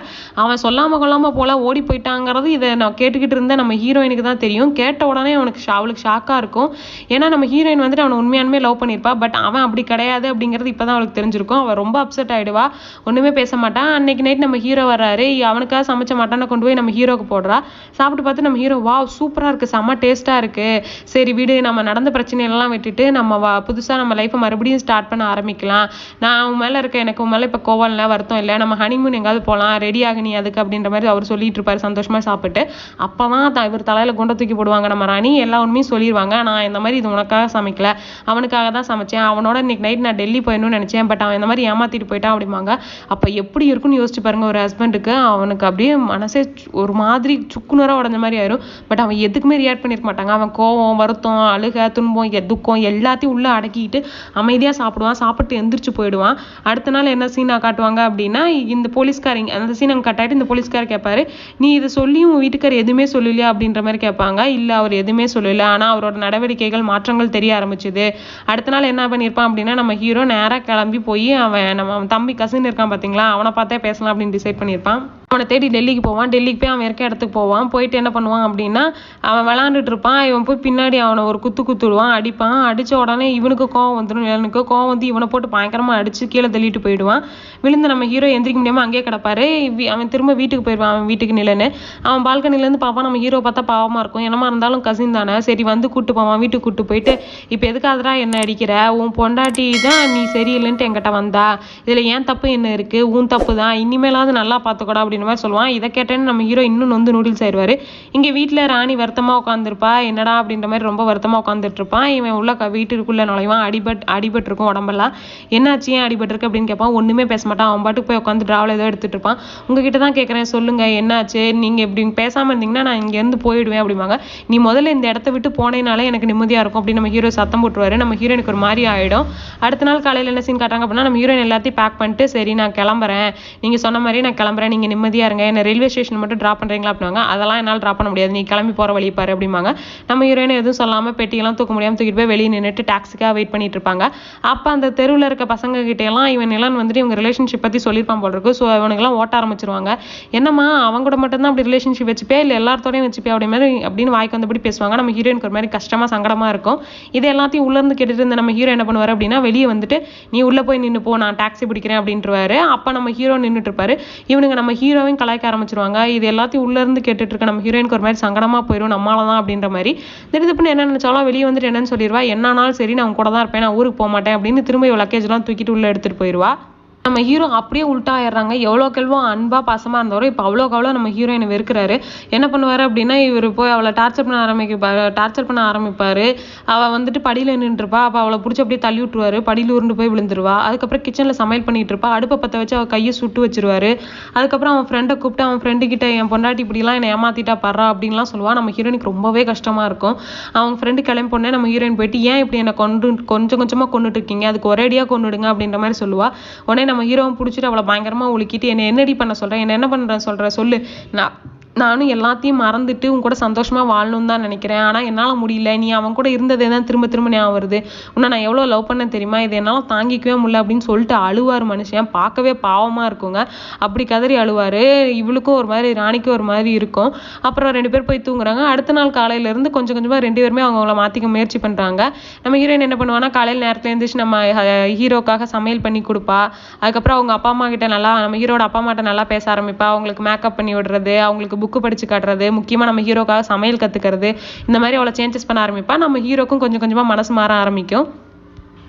Speaker 1: அவன் சொல்லாமல் கொள்ளாம போல ஓடி போயிட்டாங்கிறது இதை நான் கேட்டுக்கிட்டு இருந்த நம்ம ஹீரோயினுக்கு தான் தெரியும். கேட்ட உடனே அவனுக்கு அவளுக்கு ஷாக்கா இருக்கும். ஏன்னா நம்ம ஹீரோயின் வந்துட்டு அவனை உண்மையானுமே லவ் பண்ணியிருப்பா. பட் அவன் அப்படி கிடையாது அப்படிங்கிறது இப்பதான் அவளுக்கு தெரிஞ்சிருக்கும். அவன் ரொம்ப அப்செட் ஆயிடுவா. ஒன்றுமே பேச மாட்டான் அன்னைக்கு நைட் நம்ம ஹீரோ வர்றாரு. அவனுக்காக சமைச்ச மட்டனை கொண்டு போய் நம்ம ஹீரோக்கு போடுறா. சாப்பிட்டு பார்த்து நம்ம ஹீரோ வா சூப்பரா இருக்கு. செம்ம டேஸ்ட்டாக இருக்கு. சரி வீடு. நம்ம நடந்து பிரச்சனையெல்லாம் விட்டுட்டு நம்ம வா- நம்ம லைஃப்பை மறுபடியும் ஸ்டார்ட் பண்ண ஆரம்பிக்கலாம். நான் உன் மேலே இருக்க எனக்கு உன் மேலே இப்போ கோவம் இல்லை வருத்தம் இல்லை. நம்ம ஹனிமூன் எங்காவது போகலாம் ரெடி ஆக நீ அதுக்கு அப்படின்ற மாதிரி அவர் சொல்லிட்டு இருப்பாரு சந்தோஷமாக சாப்பிட்டு. அப்போ தான் இவர் தலையில் குண்டை தூக்கி போடுவாங்க. நம்ம ராணி எல்லா உண்மையும் சொல்லிடுவாங்க நான் இந்த மாதிரி இது உனக்காக சமைக்கல. அவனுக்காக தான் சமைச்சேன். அவனோட இன்னைக்கு நைட் நான் டெல்லி போயிடணும்னு நினைச்சேன். பட் அவன் இந்த மாதிரி ஏமாற்றிட்டு போயிட்டான் அப்படிம்பாங்க. அப்போ எப்படி இருக்கும்னு யோசிச்சு பாருங்க ஒரு ஹஸ்பண்டுக்கு அவனுக்கு அப்படியே மனசே சு- ஒரு மாதிரி சுக்குநூறா உடஞ்ச மாதிரி ஆயிரும். பட் அவன் எதுக்குமே ரியாக்ட் பண்ணிருக்க மாட்டாங்க. அவன் கோவம் வருத்தம் அழுக துணி துன்பம் துக்கம் எல்லாத்தையும் உள்ள அடக்கிட்டு அமைதியா சாப்பிடுவான். சாப்பிட்டு எந்திரிச்சு போயிடுவான். அடுத்த நாள் என்ன சீனா காட்டுவாங்க அப்படின்னா இந்த போலீஸ்காரங்க அந்த சீன் அங்க கட்டாயிட்டு இந்த போலீஸ்கார் கேட்பாரு நீ இதை சொல்லியும் உன் வீட்டுக்காரர் எதுவுமே சொல்லலையா? அப்படின்ற மாதிரி கேட்பாங்க. இல்ல அவர் எதுவுமே சொல்லல. ஆனா அவரோட நடவடிக்கைகள் மாற்றங்கள் தெரிய ஆரம்பிச்சுது. அடுத்த நாள் என்ன பண்ணியிருப்பான் அப்படின்னா நம்ம ஹீரோ நேரா கிளம்பி போய் அவன் நம்ம தம்பி கசின் இருக்கான் பாத்தீங்களா? அவனை பார்த்தே பேசலாம் அப்படின்னு டிசைட் பண்ணியிருப்பான். அவனை தேடி டெல்லிக்கு போவான். டெல்லிக்கு போய் அவன் இருக்க இடத்துக்கு போவான். போயிட்டு என்ன பண்ணுவான் அப்படின்னா அவன் விளாண்டுட்டு இருப்பான். இவன் போய் பின்னாடி அவனை ஒரு குத்து குத்துடுவான் அடிப்பான். அடித்த உடனே இவனுக்கு கோவம் வந்துடும் இவனுக்கு கோவம் வந்து இவனை போட்டு பயங்கரமாக அடித்து கீழே தள்ளிட்டு போயிடுவான். விழுந்து நம்ம ஹீரோ எந்திரிக்க முடியாமல் அங்கேயே கிடப்பாரு. அவன் திரும்ப வீட்டுக்கு போயிடுவான். அவன் வீட்டுக்கு நிலன்னு அவன் பால்கனிலேருந்து பார்ப்பான் நம்ம ஹீரோ பார்த்தா பாவமாக இருக்கும். என்னமா இருந்தாலும் கசின் தானே. சரி வந்து கூட்டு போவான். வீட்டுக்கு கூட்டு போயிட்டு இப்போ எதுக்காகடா என்ன அடிக்கிற? உன் பொண்டாட்டி தான் நீ சரியில்லைன்ட்டு என்கிட்ட வந்தா. இதில் ஏன் தப்பு என்ன இருக்குது உன் தப்பு தான். இனிமேலாவது நல்லா பார்த்துக்கூடா அப்படின்னு அப்படின்ற மாதிரி சொல்லுவான். இதை கேட்டேன்னு நம்ம ஹீரோ இன்னும் நொந்து நூடுல்ஸ் ஆயிடுவாரு. இங்கே வீட்டில் ராணி வருத்தமாக உட்காந்துருப்பா என்னடா அப்படின்ற மாதிரி ரொம்ப வருத்தமாக உட்காந்துட்டு இருப்பான். இவன் உள்ள வீட்டுக்குள்ளே நுழைவான். அடிபட் அடிபட்டிருக்கும் உடம்பெல்லாம். என்னாச்சு? ஏன் அடிபட்டிருக்கு அப்படின்னு கேட்பான். ஒன்றுமே பேச மாட்டான். அவன் பாட்டுக்கு போய் உட்காந்து ட்ராவல் ஏதோ எடுத்துட்டு இருப்பான். உங்ககிட்ட தான் கேட்குறேன். சொல்லுங்க. என்னாச்சு? நீங்கள் இப்படி பேசாமல் இருந்தீங்கன்னா நான் இங்கேருந்து போயிடுவேன் அப்படிம்பாங்க. நீ முதல்ல இந்த இடத்த விட்டு போனேனாலே எனக்கு நிம்மதியாக இருக்கும் அப்படின்னு நம்ம ஹீரோ சத்தம் போட்டுருவாரு. நம்ம ஹீரோனுக்கு ஒரு மாதிரி ஆகிடும் அடுத்த நாள் காலையில் என்ன சீன் காட்டுறாங்க அப்படின்னா நம்ம ஹீரோயின் எல்லாத்தையும் பேக் பண்ணிட்டு சரி நான் கிளம்புறேன். நீங்கள் சொன்ன மாதிரி நான் கிளம்புறேன். நீங்கள் நிம்மதியாக இருங்க. என்ன ரயில்வே ஸ்டேஷன் மட்டும் ட்ராப் பண்ணுறீங்களா அப்படிவாங்க அதெல்லாம் என்னால் ட்ராப் பண்ண முடியாது. நீ கிளம்பி போகிற வழி பாரு அப்படிம்பாங்க. நம்ம ஹீரோயின் எதுவும் சொல்லாமல் பெட்டியெல்லாம் தூக்க முடியாமல் தூக்கிட்டு போய் வெளியே நின்றுட்டு டாக்ஸிக்காக வெயிட் பண்ணிட்டு இருப்பாங்க. அப்போ அந்த தெருவில் இருக்க பசங்க கிட்டேலாம் எல்லாம் இவன் நிலன் வந்துட்டு இவங்க ரிலேஷன்ஷிப் பற்றி சொல்லியிருப்பான் போல இருக்கு. ஸோ இவனுங்கெல்லாம் ஓட்ட ஆரம்பிச்சிருவாங்க. என்னம்மா அவங்க கூட மட்டும்தான் அப்படி ரிலேஷன்ஷிப் வச்சுப்பே இல்லை எல்லாத்தோடையும் வச்சுப்பே அப்படி மாதிரி அப்படின்னு வாய்க்கு வந்தபடி பேசுவாங்க. நம்ம ஹீரோயினுக்கு ஒரு மாதிரி கஷ்டமாக சங்கடமாக இருக்கும். இது எல்லாத்தையும் உள்ளேருந்து கேட்டுட்டு இருந்த நம்ம ஹீரோ என்ன பண்ணுவார் அப்படின்னா வெளியே வந்துட்டு நீ உள்ளே போய் நின்று போ. நான் டாக்ஸி பிடிக்கிறேன் அப்படின்றவாரு. அப்போ நம்ம ஹீரோ நின்றுட்டு இருப்பாரு. இவனுங்க நம்ம ஹீரோ ஹீரோவையும் கலாய்க்க ஆரம்பிச்சிருவாங்க. இது எல்லாத்தையும் உள்ளேருந்து கேட்டுட்டு இருக்க நம்ம ஹீரோயினுக்கு ஒரு மாதிரி சங்கடமாக போயிடும் நம்மளால தான் அப்படின்ற மாதிரி. திடீர்னு என்ன நினைச்சாலும் வெளியே வந்துட்டு என்னன்னு சொல்லிடுவா என்னானாலும் சரி நான் கூட தான் இருப்பேன். நான் ஊருக்கு போக மாட்டேன் அப்படின்னு திரும்ப லக்கேஜ்லாம் தூக்கிட்டு உள்ளே எடுத்துகிட்டு போயிடுவா நம்ம ஹீரோ அப்படியே உல்ட்டா ஆயிடுறாங்க எவ்வளோக்கு எவ்வளோ அன்பாக பாசமாக இருந்தவரோ இப்போ அவ்வளோக்கு அவ்வளோ நம்ம ஹீரோயினை வெறுக்கிறாரு. என்ன பண்ணுவார் அப்படின்னா இவர் போய் அவளை டார்ச்சர் பண்ண ஆரம்பிக்க டார்ச்சர் பண்ண ஆரம்பிப்பார். அவள் வந்துட்டு படியில் நின்றுருப்பா. அப்போ அவளை பிடிச்சி அப்படியே தள்ளி விட்டுருவாரு. படியில் உருண்டு போய் விழுந்துருவா. அதுக்கப்புறம் கிச்சனில் சமையல் பண்ணிட்டு இருப்பா. அடுப்பை பற்ற வச்சு அவள் கையை சுட்டு வச்சிருவாரு. அதுக்கப்புறம் அவன் ஃப்ரெண்டை கூப்பிட்டு அவன் ஃப்ரெண்டு கிட்ட என் பொண்டாட்டி இப்படிலாம் என்னை ஏமாத்திட்டா படுறா அப்படின்லாம் சொல்லுவா. நம்ம ஹீரோயினுக்கு ரொம்பவே கஷ்டமாக இருக்கும். அவங்க ஃப்ரெண்டு கிளம்பி போனே நம்ம ஹீரோயின் போயிட்டு ஏன் இப்படி என்னை கொண்டு கொஞ்சம் கொஞ்சமாக கொண்டுட்டு இருக்கீங்க? அதுக்கு ஒரேடியாக கொண்டுடுங்க அப்படின்ற மாதிரி சொல்லுவா. உடனே நம்ம ஹீரோவும் பிடிச்சிட்டு அவளை பயங்கரமா உலுக்கிட்டு என்ன என்னடி பண்ண சொல்றேன் என்ன என்ன பண்றேன் சொல்கிற சொல்லு. நான் நானும் எல்லாத்தையும் மறந்துட்டு உன் கூட சந்தோஷமாக வாழணும்னு தான் நினைக்கிறேன். ஆனால் என்னால் முடியல. நீ அவன் கூட இருந்ததே தான் திரும்ப திரும்ப ஞாபகம் வருது. உன்னை நான் எவ்வளோ லவ் பண்ண தெரியுமா? இதை என்னால் தாங்கிக்கவே முடியல அப்படின்னு சொல்லிட்டு அழுவார் மனுஷன். பார்க்கவே பாவமாக இருக்குங்க. அப்படி கதறி அழுவார். இவளுக்கும் ஒரு மாதிரி ராணிக்கும் ஒரு மாதிரி இருக்கும். அப்புறம் ரெண்டு பேர் போய் தூங்குறாங்க. அடுத்த நாள் காலையிலேருந்து கொஞ்சம் கொஞ்சமாக ரெண்டு பேருமே அவங்கள மாற்றிக்க முயற்சி பண்ணுறாங்க நம்ம ஹீரோயின் என்ன பண்ணுவான்னா காலையில் நேரத்தில் எழுந்திரிச்சு நம்ம ஹீரோக்காக சமையல் பண்ணி கொடுப்பா. அதுக்கப்புறம் அவங்க அப்பா அம்மா கிட்ட நல்லா நம்ம ஹீரோட அப்பா அம்மாட்ட நல்லா பேச ஆரம்பிப்பா. அவங்களுக்கு மேக்கப் பண்ணி விடுறது அவங்களுக்கு புக்கு படிச்சு காட்டுறது முக்கியமா நம்ம ஹீரோக்காக சமையல் கத்துக்கிறது இந்த மாதிரி அவ்வளோ சேஞ்சஸ் பண்ண ஆரம்பிப்பா நம்ம ஹீரோக்கும் கொஞ்சம் கொஞ்சமா மனசு மாற ஆரம்பிக்கும்.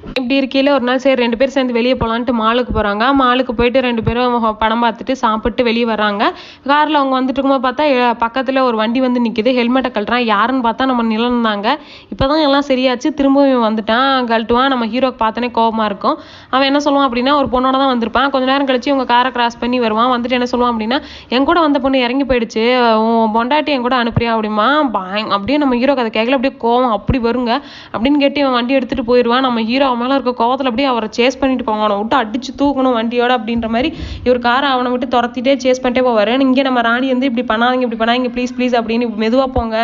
Speaker 1: இப்படி இருக்கையில ஒரு நாள் சரி ரெண்டு பேரும் சேர்ந்து வெளியே போகலான்ட்டு மாலுக்கு போகிறாங்க மாலுக்கு போயிட்டு ரெண்டு பேரும் படம் பார்த்துட்டு சாப்பிட்டு வெளியே வர்றாங்க. காரில் அவங்க வந்துட்டு இருக்கும்போது பார்த்தா பக்கத்தில் ஒரு வண்டி வந்து நிற்கிது ஹெல்மெட்டை கழட்டுறான். யாருன்னு பார்த்தா நம்ம நிலந்தாங்க இப்பதான் எல்லாம் சரியாச்சு. திரும்பவும் இவன் வந்துட்டான். கழட்டுவான். நம்ம ஹீரோக்கு பார்த்தோன்னே கோபமாக இருக்கும். அவன் என்ன சொல்லுவான் அப்படின்னா ஒரு பொண்ணோட தான் வந்திருப்பான். கொஞ்ச நேரம் கழிச்சு உங்கள் காரை கிராஸ் பண்ணி வருவான். வந்துட்டு என்ன சொல்லுவான் அப்படின்னா என் கூட வந்த பொண்ணு இறங்கி போயிடுச்சு. உன் பொண்டாட்டி என் கூட அனுப்புறியா? அப்படிமா. பாய் அப்படியே நம்ம ஹீரோக்கு அதை கேட்கல. அப்படியே கோவம் அப்படி வருங்க. அப்படின்னு கேட்டு இவன் வண்டி எடுத்துட்டு போயிடுவான் நம்ம ஹீரோ அவன் மேலே இருக்க கோவத்தில் அப்படியே அவரை சேஸ் பண்ணிட்டு போவான். அவனை விட்டு அடிச்சு தூக்கணும் வண்டியோட அப்படின்ற மாதிரி இவர் காரை அவனை விட்டு துரத்திட்டே சேஸ் பண்ணிட்டே போவார். இங்கே நம்ம ராணி வந்து இப்படி பண்ணாதீங்க இப்படி பண்ணாதீங்க ப்ளீஸ் ப்ளீஸ் அப்படின்னு மெதுவாக போங்க.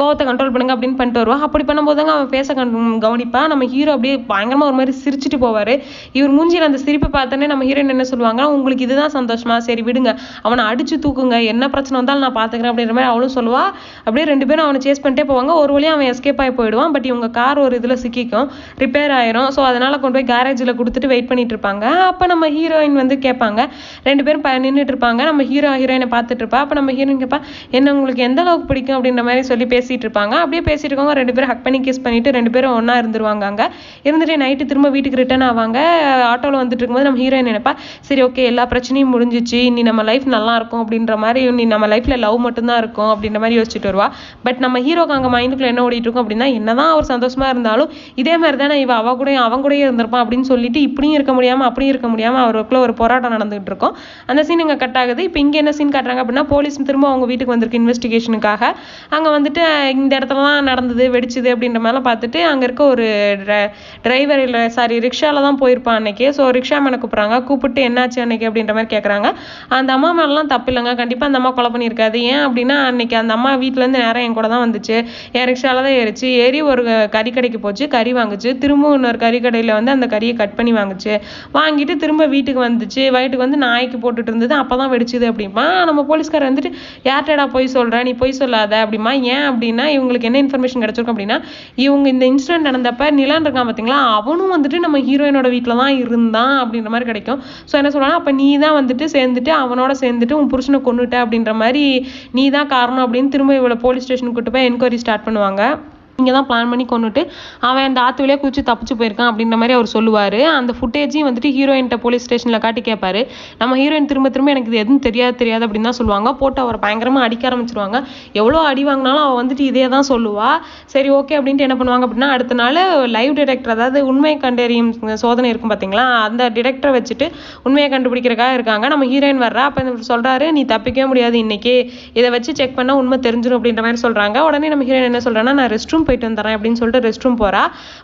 Speaker 1: கோவத்தை கண்ட்ரோல் பண்ணுங்க அப்படின்னு பண்ணிட்டு வருவா. அப்படி பண்ணும்போதுங்க அவன் பேச கண் கவனிப்பா. நம்ம ஹீரோ அப்படியே பயங்கரமாக ஒரு மாதிரி சிரிச்சிட்டு போவார். இவர் மூஞ்சியில் அந்த சிரிப்பை பார்த்தோன்னே நம்ம ஹீரோயின் என்ன சொல்லுவாங்க? உங்களுக்கு இதுதான் சந்தோஷமா? சரி விடுங்க. அவனை அடிச்சு தூக்குங்க. என்ன பிரச்சனை வந்தாலும் நான் பார்த்துக்கிறேன் அப்படின்ற மாதிரி அவளும் சொல்லுவா. அப்படியே ரெண்டு பேரும் அவனை சேஸ் பண்ணிட்டே போவாங்க. ஒரு வழியும் அவன் எஸ்கேப் ஆகி போயிடுவான். பட் இவங்க கார் ஒரு இதில் சிக்கிக்கும். ரிப்பேர் ஆயிரும். ஸோ அதனால் கொண்டு போய் கேரேஜில் கொடுத்துட்டு வெயிட் பண்ணிட்டு இருப்பாங்க. அப்போ நம்ம ஹீரோயின் வந்து கேட்பாங்க. ரெண்டு பேரும் ப- நின்றுட்டு இருப்பாங்க. நம்ம ஹீரோ ஹீரோயினை பார்த்துட்டு இருப்பா. நம்ம ஹீரோயின் கேட்பா என்ன உங்களுக்கு எந்த அளவுக்கு பிடிக்கும்? அப்படின்ற மாதிரி சொல்லி பேசிகிட்டு இருப்பாங்க. அப்படியே பேசிட்டு இருக்கவங்க ரெண்டு பேரும் ஹக் பண்ணி கிஸ் பண்ணிட்டு ரெண்டு பேரும் ஒன்றா இருந்துருவாங்க அங்கே. இருந்துட்டு நைட்டு திரும்ப வீட்டுக்கு ரிட்டர்ன் ஆவாங்க. ஆட்டோவில் வந்துட்டு இருக்கும்போது நம்ம ஹீரோயின் நினைப்பா சரி ஓகே எல்லா பிரச்சனையும் முடிஞ்சிச்சு. இனி நம்ம லைஃப் நல்லா இருக்கும். அப்படின்ற மாதிரி இனி நம்ம லைஃப்பில் லவ் மட்டும்தான் இருக்கும் அப்படின்ற மாதிரி யோசிச்சுட்டு வருவா. பட் நம்ம ஹீரோக்கு அங்கே மைண்டுக்குள்ளே என்ன ஓடிட்டு இருக்கும் அப்படின்னா என்னதான் அவர் சந்தோஷமாக இருந்தாலும் இதே மாதிரி தானே இவ அவ கூட அவன் கூடயே இருந்திருப்பான் அப்படின்னு சொல்லிட்டு இப்படியும் இருக்க முடியாம அப்படியும் இருக்க முடியாம அவருக்குள்ள ஒரு போராட்டம் நடந்துகிட்டு இருக்கும். அந்த சீன் இங்க கட் ஆகுது. இப்போ இங்க என்ன சீன் காட்டுறாங்க அப்படின்னா போலீஸ் திரும்ப அவங்க வீட்டுக்கு வந்திருக்கு இன்வெஸ்டிகேஷனுக்காக அங்க வந்துட்டு இந்த இடத்துல தான் நடந்தது வெடிச்சது அப்படின்ற மாதிரிலாம் பார்த்துட்டு அங்க இருக்க ஒரு டிரைவர் இல்லை சாரி ரிக்ஷாவில் தான் போயிருப்பான் அன்னைக்கு. ஸோ ரிக்ஷா மேனை கூப்பிடுறாங்க. கூப்பிட்டு என்னாச்சு அன்னைக்கு அப்படின்ற மாதிரி கேட்குறாங்க அந்த அம்மா மேலாம் தப்பு இல்லைங்க. கண்டிப்பா அந்த அம்மா கொலை பண்ணியிருக்காது. ஏன் அப்படின்னா அன்னைக்கு அந்த அம்மா வீட்டிலேருந்து இருந்து நேரம் என் கூட தான் வந்துச்சு. என் ரிக்ஷாவில் தான் ஏறிச்சு. ஏறி ஒரு கறி கடைக்கு போச்சு. கறி வாங்குச்சு. திரும்பவும் இன்னொரு கறி கடையில் வந்து அந்த கறியை கட் பண்ணி வாங்குச்சு. வாங்கிட்டு திரும்ப வீட்டுக்கு வந்துச்சு. வயிட்டுக்கு வந்து நாய்க்கு போட்டுட்டு இருந்தது. அப்போ தான் வெடிச்சுது அப்படிமா நம்ம போலீஸ்கார் வந்துட்டு யார்கிட்டடா போய் சொல்கிறேன் நீ போய் சொல்லாத. அப்படிமா ஏன் அப்படின்னா இவங்களுக்கு என்ன இன்ஃபர்மேஷன் கிடைச்சிருக்கும் அப்படின்னா இவங்க இந்த இன்சிடென்ட் நடந்தப்ப நிலான் இருக்கான் பார்த்தீங்களா அவனும் வந்துட்டு நம்ம ஹீரோயினோட வீட்டில் தான் இருந்தான் அப்படின்ற மாதிரி கிடைக்கும். ஸோ என்ன சொல்றாங்க அப்போ நீ தான் வந்துட்டு சேர்ந்துட்டு அவனோட சேர்ந்துட்டு உன் புருஷனை கொண்டுட்ட அப்படின்ற மாதிரி நீ தான் காரணம் அப்படின்னு திரும்ப இவ்வளோ போலீஸ் ஸ்டேஷனுக்கு கூட்டு போய் என்கொயரி ஸ்டார்ட் பண்ணுவாங்க. நீங்கள் தான் பிளான் பண்ணி கொண்டுட்டு அவன் அந்த ஆற்று வழியாக குதிச்சு தப்பிச்சு போயிருக்கான் அப்படின்ற மாதிரி அவர் சொல்லுவார். அந்த ஃபுட்டேஜையும் வந்துட்டு ஹீரோயின்ட்ட போலீஸ் ஸ்டேஷனில் காட்டி கேட்பாரு நம்ம ஹீரோயின் திரும்ப திரும்ப எனக்கு இது எதுவும் தெரியாது தெரியாது அப்படின்னு தான் சொல்லுவாங்க. போட்டு அவரை பயங்கரமாக அடிக்க ஆரம்பிச்சிருவாங்க. எவ்வளோ அடி வாங்கினாலும் அவள் வந்துட்டு இதே தான் சொல்லுவா. சரி ஓகே அப்படின்ட்டு என்ன பண்ணுவாங்க அப்படின்னா அடுத்த நாள் லைவ் டிடெக்டர் அதாவது உண்மை கண்டறியும் சோதனை இருக்கும் பார்த்தீங்களா அந்த டிடெக்டரை வச்சுட்டு உண்மையை கண்டுபிடிக்கிறக்காக இருக்காங்க. நம்ம ஹீரோயின் வர்றா அப்போ இவர் சொல்கிறாரு நீ தப்பிக்கவே முடியாது இன்னைக்கு. இதை வச்சு செக் பண்ணால் உண்மை தெரிஞ்சிடும் அப்படின்ற மாதிரி சொல்கிறாங்க உடனே நம்ம ஹீரோயின் என்ன சொல்கிறேன்னா நான் ரெஸ்ட் ரூம் போயிட்டு வந்துடுறேன் அப்படின்னு சொல்லிட்டு ரெஸ்ட் ரூம் போகிறா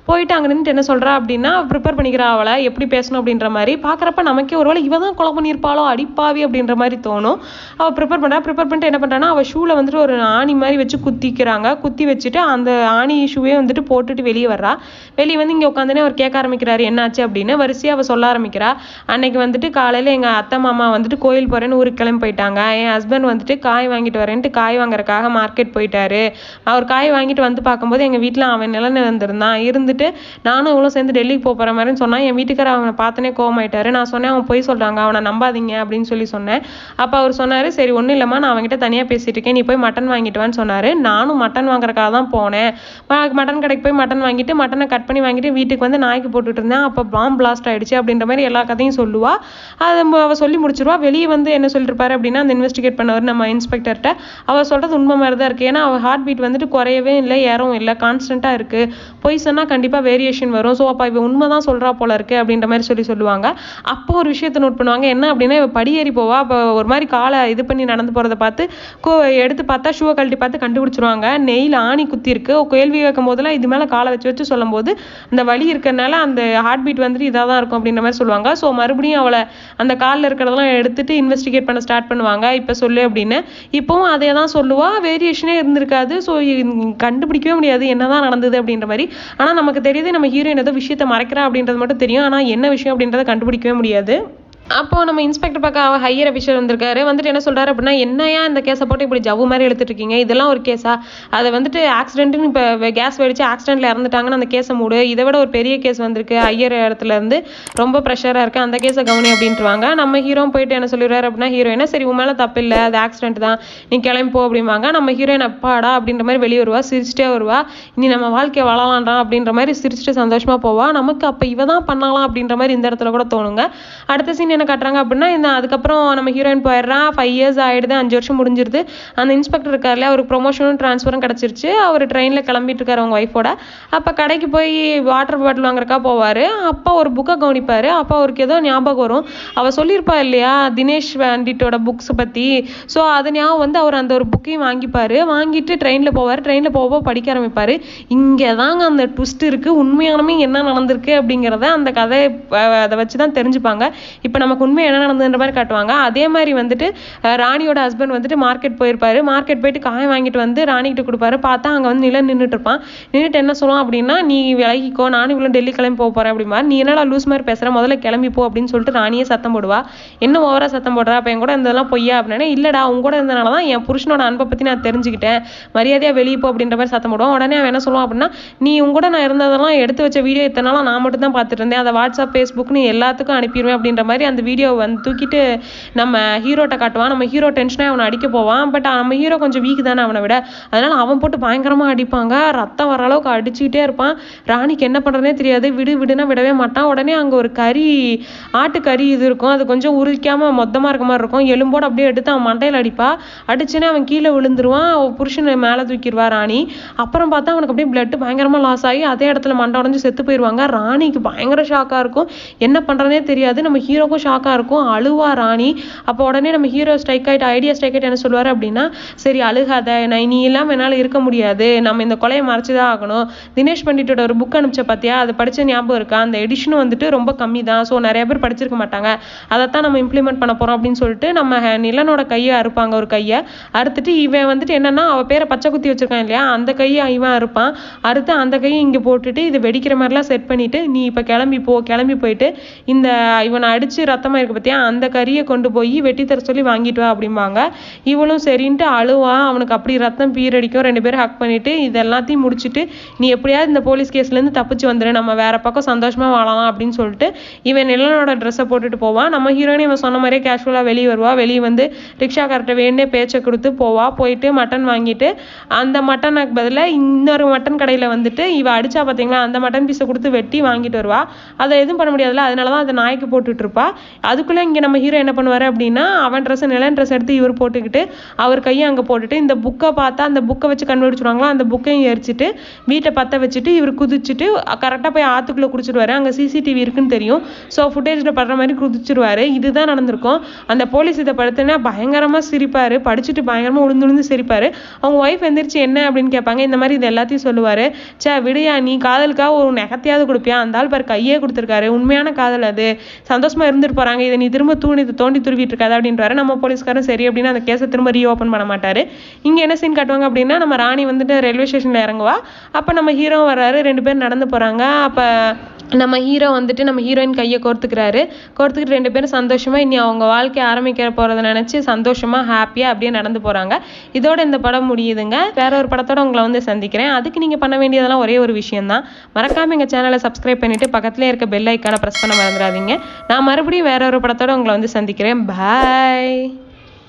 Speaker 1: போயிட்டு அங்கே நின்றுட்டு என்ன சொல்கிறா அப்படின்னா ப்ரிப்பேர் பண்ணிக்கிறா அவளை எப்படி பேசணும் அப்படின்ற மாதிரி. பார்க்குறப்ப நமக்கே ஒருவேளை இவ தான் கொலை பண்ணியிருப்பாளோ அடிப்பாவி அப்படின்ற மாதிரி தோணும். அவள் ப்ரிப்பேர் பண்ணுறா ப்ரிப்பேர் பண்ணிட்டு என்ன பண்ணுறான்னா அவள் ஷூவில் வந்துட்டு ஒரு ஆணி மாதிரி வச்சு குத்திக்கிறாங்க. குத்தி வச்சுட்டு அந்த ஆணி ஷூவே வந்துட்டு போட்டுட்டு வெளியே வர்றா. வெளியே வந்து இங்கே உட்காந்துனே அவர் கேட்க ஆரம்பிக்கிறாரு என்னாச்சு? அப்படின்னு. வரிசையாக அவள் சொல்ல ஆரம்பிக்கிறா. அன்னைக்கு வந்துட்டு காலையில் எங்கள் அத்தை மாமா வந்துட்டு கோயில் போகிறேன்னு ஊருக்கு கிளம்பி போயிட்டாங்க. என் ஹஸ்பண்ட் வந்துட்டு காய் வாங்கிட்டு வரேன்ட்டு காய் வாங்குறதுக்காக மார்க்கெட் போயிட்டாரு. அவர் காய் வாங்கிட்டு வந்து பார்க்கும்போது எங்கள் வீட்டில் அவன் நிலன்னு வந்திருந்தான் இருந்துட்டு நானும் இவ்வளோ சேர்ந்து டெல்லிக்கு போகிற மாதிரின்னு சொன்னால் என் வீட்டுக்காரர் அவனை பார்த்தனே கோவமாயிட்டாரு. நான் சொன்னேன் அவன் போய் சொல்கிறாங்க அவனை நம்பாதீங்க. அப்படின்னு சொல்லி சொன்னேன். அப்போ அவர் சொன்னார் சரி ஒன்றும் இல்லைம்மா. நான் அவன்கிட்ட தனியாக பேசிட்டு இருக்கேன். நீ போய் மட்டன் வாங்கிட்டு வான்னு சொன்னார். நானும் மட்டன் வாங்குறக்காக தான் போனேன். மட்டன் கடைக்கு போய் மட்டன் வாங்கிட்டு மட்டனை கட் பண்ணி வாங்கிட்டு வீட்டுக்கு வந்து நாய்க்கு போட்டுட்டு இருந்தேன். அப்போ பாம் பிளாஸ்ட் ஆகிடுச்சு அப்படின்ற மாதிரி எல்லா கதையும் சொல்லுவா. அதை அவள் சொல்லி முடிச்சிருவா. வெளியே வந்து என்ன சொல்லிருப்பாரு அப்படின்னா அந்த இன்வெஸ்டிகேட் பண்ணவர் நம்ம இன்ஸ்பெக்டர்கிட்ட அவள் சொல்கிறது உண்மை மாதிரி தான் இருக்குது ஏன்னா அவள் ஹார்ட் பீட் வந்துட்டு குறையவே இல்லை ஏறவும் இல்லை. கான்ஸ்டன்ட்டாக இருக்கு. பொய் சொன்னா கண்டிப்பா வேரியேஷன் வரும். ஸோ அப்போ இவ உண்மை தான் சொல்றா போல இருக்கு அப்படின்ற மாதிரி சொல்லி சொல்லுவாங்க. அப்போ ஒரு விஷயத்தை நோட் பண்ணுவாங்க. என்ன அப்படின்னா இவ படியேறி போவா. அப்போ ஒரு மாதிரி காலை இது பண்ணி நடந்து போகிறத பார்த்து கோ எடுத்து பார்த்தா ஷூவை கழட்டி பார்த்து கண்டுபிடிச்சிருவாங்க. நெயில் ஆணி குத்தி இருக்கு. கேள்வி வைக்கும் போதெல்லாம் இது மேல காலை வச்சு வச்சு சொல்லும் போது அந்த வலி இருக்கறனால அந்த ஹார்ட் பீட் வந்துட்டு இதாக தான் இருக்கும் அப்படின்ற மாதிரி சொல்லுவாங்க. ஸோ மறுபடியும் அவளை அந்த காலில் இருக்கிறதெல்லாம் எடுத்துட்டு இன்வெஸ்டிகேட் பண்ண ஸ்டார்ட் பண்ணுவாங்க. இப்போ சொல்லு அப்படின்னு. இப்போவும் அதே தான் சொல்லுவா வேரியேஷனே இருந்திருக்காது. ஸோ கண்டுபிடிக்கவே முடியாது. என்னதான் நடந்தது அப்படின்ற மாதிரி. ஆனால் நமக்கு தெரியுது நம்ம ஹீரோயின் ஏதோ விஷயத்தை மறைக்கிறா அப்படின்றது மட்டும் தெரியும். ஆனால் என்ன விஷயம் அப்படின்றத கண்டுபிடிக்கவே முடியாது. அப்போது நம்ம இன்ஸ்பெக்டர் பக்கம் அவர் ஹையர் அஃபிஷியல் வந்திருக்காரு. வந்துட்டு என்ன சொல்கிறார் அப்படின்னா என்னையா இந்த கேஸை போட்டு இப்படி ஜவ்வு மாதிரி எடுத்துட்டு இருக்கீங்க? இதெல்லாம் ஒரு கேஸா அதை வந்துட்டு ஆக்சிடென்ட்டுன்னு இப்போ கேஸ் வெடிச்சு ஆக்சிடென்ட்ல இறந்துட்டாங்கன்னு அந்த கேஸை மூடு. இதை விட ஒரு பெரிய கேஸ் வந்திருக்கு. ஹையர் இடத்துல இருந்து ரொம்ப ப்ரெஷராக இருக்குது அந்த கேஸை கவனி அப்படின்ட்டுவாங்க நம்ம ஹீரோ போயிட்டு என்ன சொல்லிடுறாரு அப்படின்னா ஹீரோயினா சரி உன் மேலே தப்பு இல்லை. அது ஆக்சிடென்ட் தான். நீ கிளம்பி போ அப்படிம்பாங்க. நம்ம ஹீரோயின் அப்பாடா அப்படின்ற மாதிரி வெளியே வருவா. சிரிச்சிட்டே வருவா. இனி நம்ம வாழ்க்கையை வாழலாம்டா அப்படின்ற மாதிரி சிரிச்சிட்டு சந்தோஷமாக போவா. நமக்கு அப்போ இவ தான் பண்ணலாம் அப்படின்ற மாதிரி இந்த இடத்துல கூட தோணுங்க. அடுத்த சீன் என்ன காட்டுறாங்க அப்படின்னா இந்த அதுக்கப்புறம் நம்ம ஹீரோயின் போயிடுறான் ஃபைவ் இயர்ஸ் ஆயிடுது அஞ்சு வருஷம் முடிஞ்சிருது. அந்த இன்ஸ்பெக்டர் இருக்கார்ல அவருக்கு ப்ரொமோஷனும் ட்ரான்ஸ்ஃபரும் கிடச்சிருச்சு. அவர் ட்ரெயினில் கிளம்பிட்டு இருக்காரு அவங்க ஒய்ஃபோட அப்போ கடைக்கு போய் வாட்டர் பாட்டில் வாங்குறக்கா போவார். அப்போ ஒரு புக்கை கவனிப்பார். அப்போ அவருக்கு ஏதோ ஞாபகம் வரும். அவள் சொல்லியிருப்பா இல்லையா தினேஷ் வேண்டிட்டோட புக்ஸ் பற்றி ஸோ அது ஞாபகம் வந்து அவர் அந்த ஒரு புக்கையும் வாங்கிப்பார். வாங்கிட்டு ட்ரெயினில் போவார். ட்ரெயினில் போக படிக்க ஆரம்பிப்பார். இங்கே தாங்க அந்த ட்விஸ்ட் இருக்குது உண்மையானமே என்ன நடந்திருக்கு அப்படிங்கிறத அந்த கதை அதை வச்சு தான் தெரிஞ்சுப்பாங்க. இப்போ நமக்கு உண்மை என்ன நடந்ததுன்ற மாதிரி காட்டுவாங்க. அதே மாதிரி வந்துட்டு ராணியோட ஹஸ்பண்ட் வந்துட்டு மார்க்கெட் போயிருப்பாரு. மார்க்கெட் போயிட்டு காய் வாங்கிட்டு வந்து ராணிகிட்ட கொடுப்பாரு. பார்த்தா அங்கே வந்து நில நின்றுட்டு இருப்பான். நின்றுட்டு என்ன சொல்லுவான் அப்படின்னா நீ விலகிக்கோ நானும் இவ்வளோ டெல்லி கிளம்பி போக போறேன் அப்படிமா நீ என்னடா லூஸ் மாதிரி பேசுகிற முதல்ல கிளம்பி போ அப்படின்னு சொல்லிட்டு ராணியே சத்தம் போடுவா. என்ன ஓவரா சத்தம் போடுறா? அப்போ என் கூட இருந்ததெல்லாம் பொய்யா? அப்படின்னா இல்லடா உங்க கூட இருந்தனால தான் என் புருஷனோட அன்பை பற்றி நான் தெரிஞ்சுக்கிட்டேன். மரியாதையாக வெளியே போ அப்படின்ற மாதிரி சத்தம் போடுவான் உடனே அவன் என்ன சொல்லுவான் அப்படின்னா நீ உங்க கூட நான் இருந்ததெல்லாம் எடுத்து வச்ச வீடியோ இத்தனை நான் மட்டும் தான் பார்த்துட்டு இருந்தேன். அதை வாட்ஸ்அப் ஃபேஸ்புக்னு எல்லாத்துக்கும் அனுப்பிடுவேன் அப்படின்ற மாதிரி அந்த வீடியோ வந்து தூக்கிட்டு நம்ம ஹீரோட்ட காட்டுவான். நம்ம ஹீரோ டென்ஷனாக அவனை அடிக்க போவான். பட் நம்ம ஹீரோ கொஞ்சம் வீக் தானே அவனை விட. அதனால் அவன் போட்டு பயங்கரமாக அடிப்பாங்க. ரத்தம் வர அளவுக்கு அடிச்சுக்கிட்டே இருப்பான். ராணிக்கு என்ன பண்றதுனே தெரியாது. விடு விடுனா விடவே மாட்டான். உடனே அங்கே ஒரு கறி ஆட்டுக்கறி இது இருக்கும். அது கொஞ்சம் உரிக்காமல் மொத்தமாக இருக்க மாதிரி இருக்கும். எலும்போட அப்படியே எடுத்து அவன் மண்டையில் அடிப்பா. அடிச்சுனே அவன் கீழே விழுந்துருவான். புருஷனை மேலே தூக்கிடுவா ராணி. அப்புறம் பார்த்தா அவனுக்கு அப்படியே பிளட் பயங்கரமாக லாஸ் ஆகி அதே இடத்துல மண்டை உடஞ்சி செத்து போயிடுவாங்க. ராணிக்கு பயங்கர ஷாக்காக இருக்கும். என்ன பண்ணுறதே தெரியாது. நம்ம ஹீரோக்கும் ஷாக்கா இருக்கும். அழுவா ராணி. அப்போ உடனே நம்ம ஹீரோ ஸ்ட்ரைக் ஆகிட்டு ஐடியா ஸ்ட்ரைக் ஆகிட்டு என்ன சொல்லுவார் அப்படின்னா சரி அழுகாத. நான் நீ இல்லாமல் என்னால் இருக்க முடியாது. நம்ம இந்த கொலையை மறைச்சுதான் ஆகணும். தினேஷ் பண்டிட்டோட ஒரு புக் அனுப்பிச்ச பார்த்தியா அது படிச்ச ஞாபகம் இருக்கா? அந்த எடிஷனும் வந்துட்டு ரொம்ப கம்மி தான். ஸோ நிறைய பேர் படிச்சிருக்க மாட்டாங்க. அதைத்தான் நம்ம இம்ப்ளிமெண்ட் பண்ண போகிறோம் அப்படின்னு சொல்லிட்டு நம்ம நிலனோட கையை அறுப்பாங்க ஒரு கையை. அறுத்துட்டு இவன் வந்துட்டு என்னன்னா அவள் பேரை பச்சை குத்தி வச்சிருக்கான் இல்லையா? அந்த கையை இவன் அறுப்பான். அறுத்து அந்த கையை இங்கே போட்டுட்டு இது வெடிக்கிற மாதிரிலாம் செட் பண்ணிட்டு நீ இப்போ கிளம்பி போ. கிளம்பி போயிட்டு இந்த இவனை அடிச்சு ரத்தமாக இருக்குது பார்த்தியா அந்த கறியை கொண்டு போய் வெட்டி தர சொல்லி வாங்கிட்டு வா அப்படிம்பாங்க. இவளும் சரின்ட்டு அழுவா. அவனுக்கு அப்படி ரத்தம் பீரடிக்கும். ரெண்டு பேரும் ஹக் பண்ணிவிட்டு இது எல்லாத்தையும் முடிச்சுட்டு நீ எப்படியாவது இந்த போலீஸ் கேஸ்லேருந்து தப்பிச்சு வந்துடு நம்ம வேறு பக்கம் சந்தோஷமாக வாழலாம் அப்படின்னு சொல்லிட்டு இவன் நிலனோட ட்ரெஸ்ஸை போட்டுட்டு போவான் நம்ம ஹீரோயின் இவன் சொன்ன மாதிரியே கேஷுவலாக வெளியே வருவா. வெளியே வந்து ரிக்ஷாக்கார்ட்ட வேணே பேச்சை கொடுத்து போவா. போயிட்டு மட்டன் வாங்கிட்டு அந்த மட்டனுக்கு பதிலாக இன்னொரு மட்டன் கடையில் வந்துட்டு இவள் அடித்தா பார்த்தீங்களா அந்த மட்டன் பீஸை கொடுத்து வெட்டி வாங்கிட்டு வருவா. அதை எதுவும் பண்ண முடியாதுல்ல. அதனால தான் அதை நாய்க்கு போட்டுட்ருப்பா அதுக்குள்ளே இங்கே நம்ம ஹீரோ என்ன பண்ணுவார் அப்படின்னா அவன் ட்ரெஸ் நிலன் ட்ரெஸ் எடுத்து இவர் போட்டுக்கிட்டு அவர் கையை அங்கே போட்டுட்டு இந்த புக்கை பார்த்தா அந்த புக்கை வச்சு கண்டுபிடிச்சிருவாங்களா அந்த புக்கையும் எரிச்சிட்டு வீட்டை பற்ற வச்சுட்டு இவர் குதிச்சுட்டு கரெக்டாக போய் ஆற்றுக்குள்ளே குடிச்சிடுவார் அங்கே சிசிடிவி இருக்குன்னு தெரியும். ஸோ ஃபுட்டேஜில் படுற மாதிரி குதிச்சிருவாரு. இதுதான் நடந்திருக்கும். அந்த போலீஸ் இதை படுத்துனா பயங்கரமாக சிரிப்பார். படிச்சுட்டு பயங்கரமாக உளுந்து உளுந்து சிரிப்பார். அவங்க ஒய்ஃப் எந்திரிச்சு என்ன அப்படின்னு கேட்பாங்க இந்த மாதிரி இது எல்லாத்தையும் சொல்லுவார். சே விடுயா நீ காதலுக்காக ஒரு நெகத்தையாவது கொடுப்பியா? அந்த ஆள் பாரு கையே கொடுத்துருக்காரு. உண்மையான காதல் அது. சந்தோஷமா இருந்துட்டு போறாங்க. இதை நீ திரும்ப தூணி தோண்டி துருவிட்டு இருக்காது அப்படின்றாரு. நம்ம போலீஸ்காரன் சரி அப்படின்னு அந்த கேஸை திரும்ப ரீஓப்பன் பண்ண மாட்டாரு. இங்க என்ன சீன் காட்டுவாங்க அப்படின்னா நம்ம ராணி வந்துட்டு ரயில்வே ஸ்டேஷன்ல இறங்குவா. அப்ப நம்ம ஹீரோ வர்றாரு. ரெண்டு பேரும் நடந்து போறாங்க. அப்ப நம்ம ஹீரோ வந்துட்டு நம்ம ஹீரோயின் கையை கோர்த்துக்கிறாரு. கோர்த்துக்கிட்டு ரெண்டு பேரும் சந்தோஷமாக இனி அவங்க வாழ்க்கைய ஆரம்பிக்க போகிறத நினச்சி சந்தோஷமாக ஹாப்பியாக அப்படியே நடந்து போகிறாங்க இதோட இந்த படம் முடியுதுங்க. வேற ஒரு படத்தோட உங்களை வந்து சந்திக்கிறேன். அதுக்கு நீங்கள் பண்ண வேண்டியதெல்லாம் ஒரே ஒரு விஷயம் தான் எங்கள் சேனலை சப்ஸ்கிரைப் பண்ணிவிட்டு பக்கத்துல இருக்க பெல் ஐக்கானை ப்ரெஸ் பண்ண மறந்துடாதீங்க. நான் மறுபடியும் வேற ஒரு படத்தோட உங்களை வந்து சந்திக்கிறேன். பாய்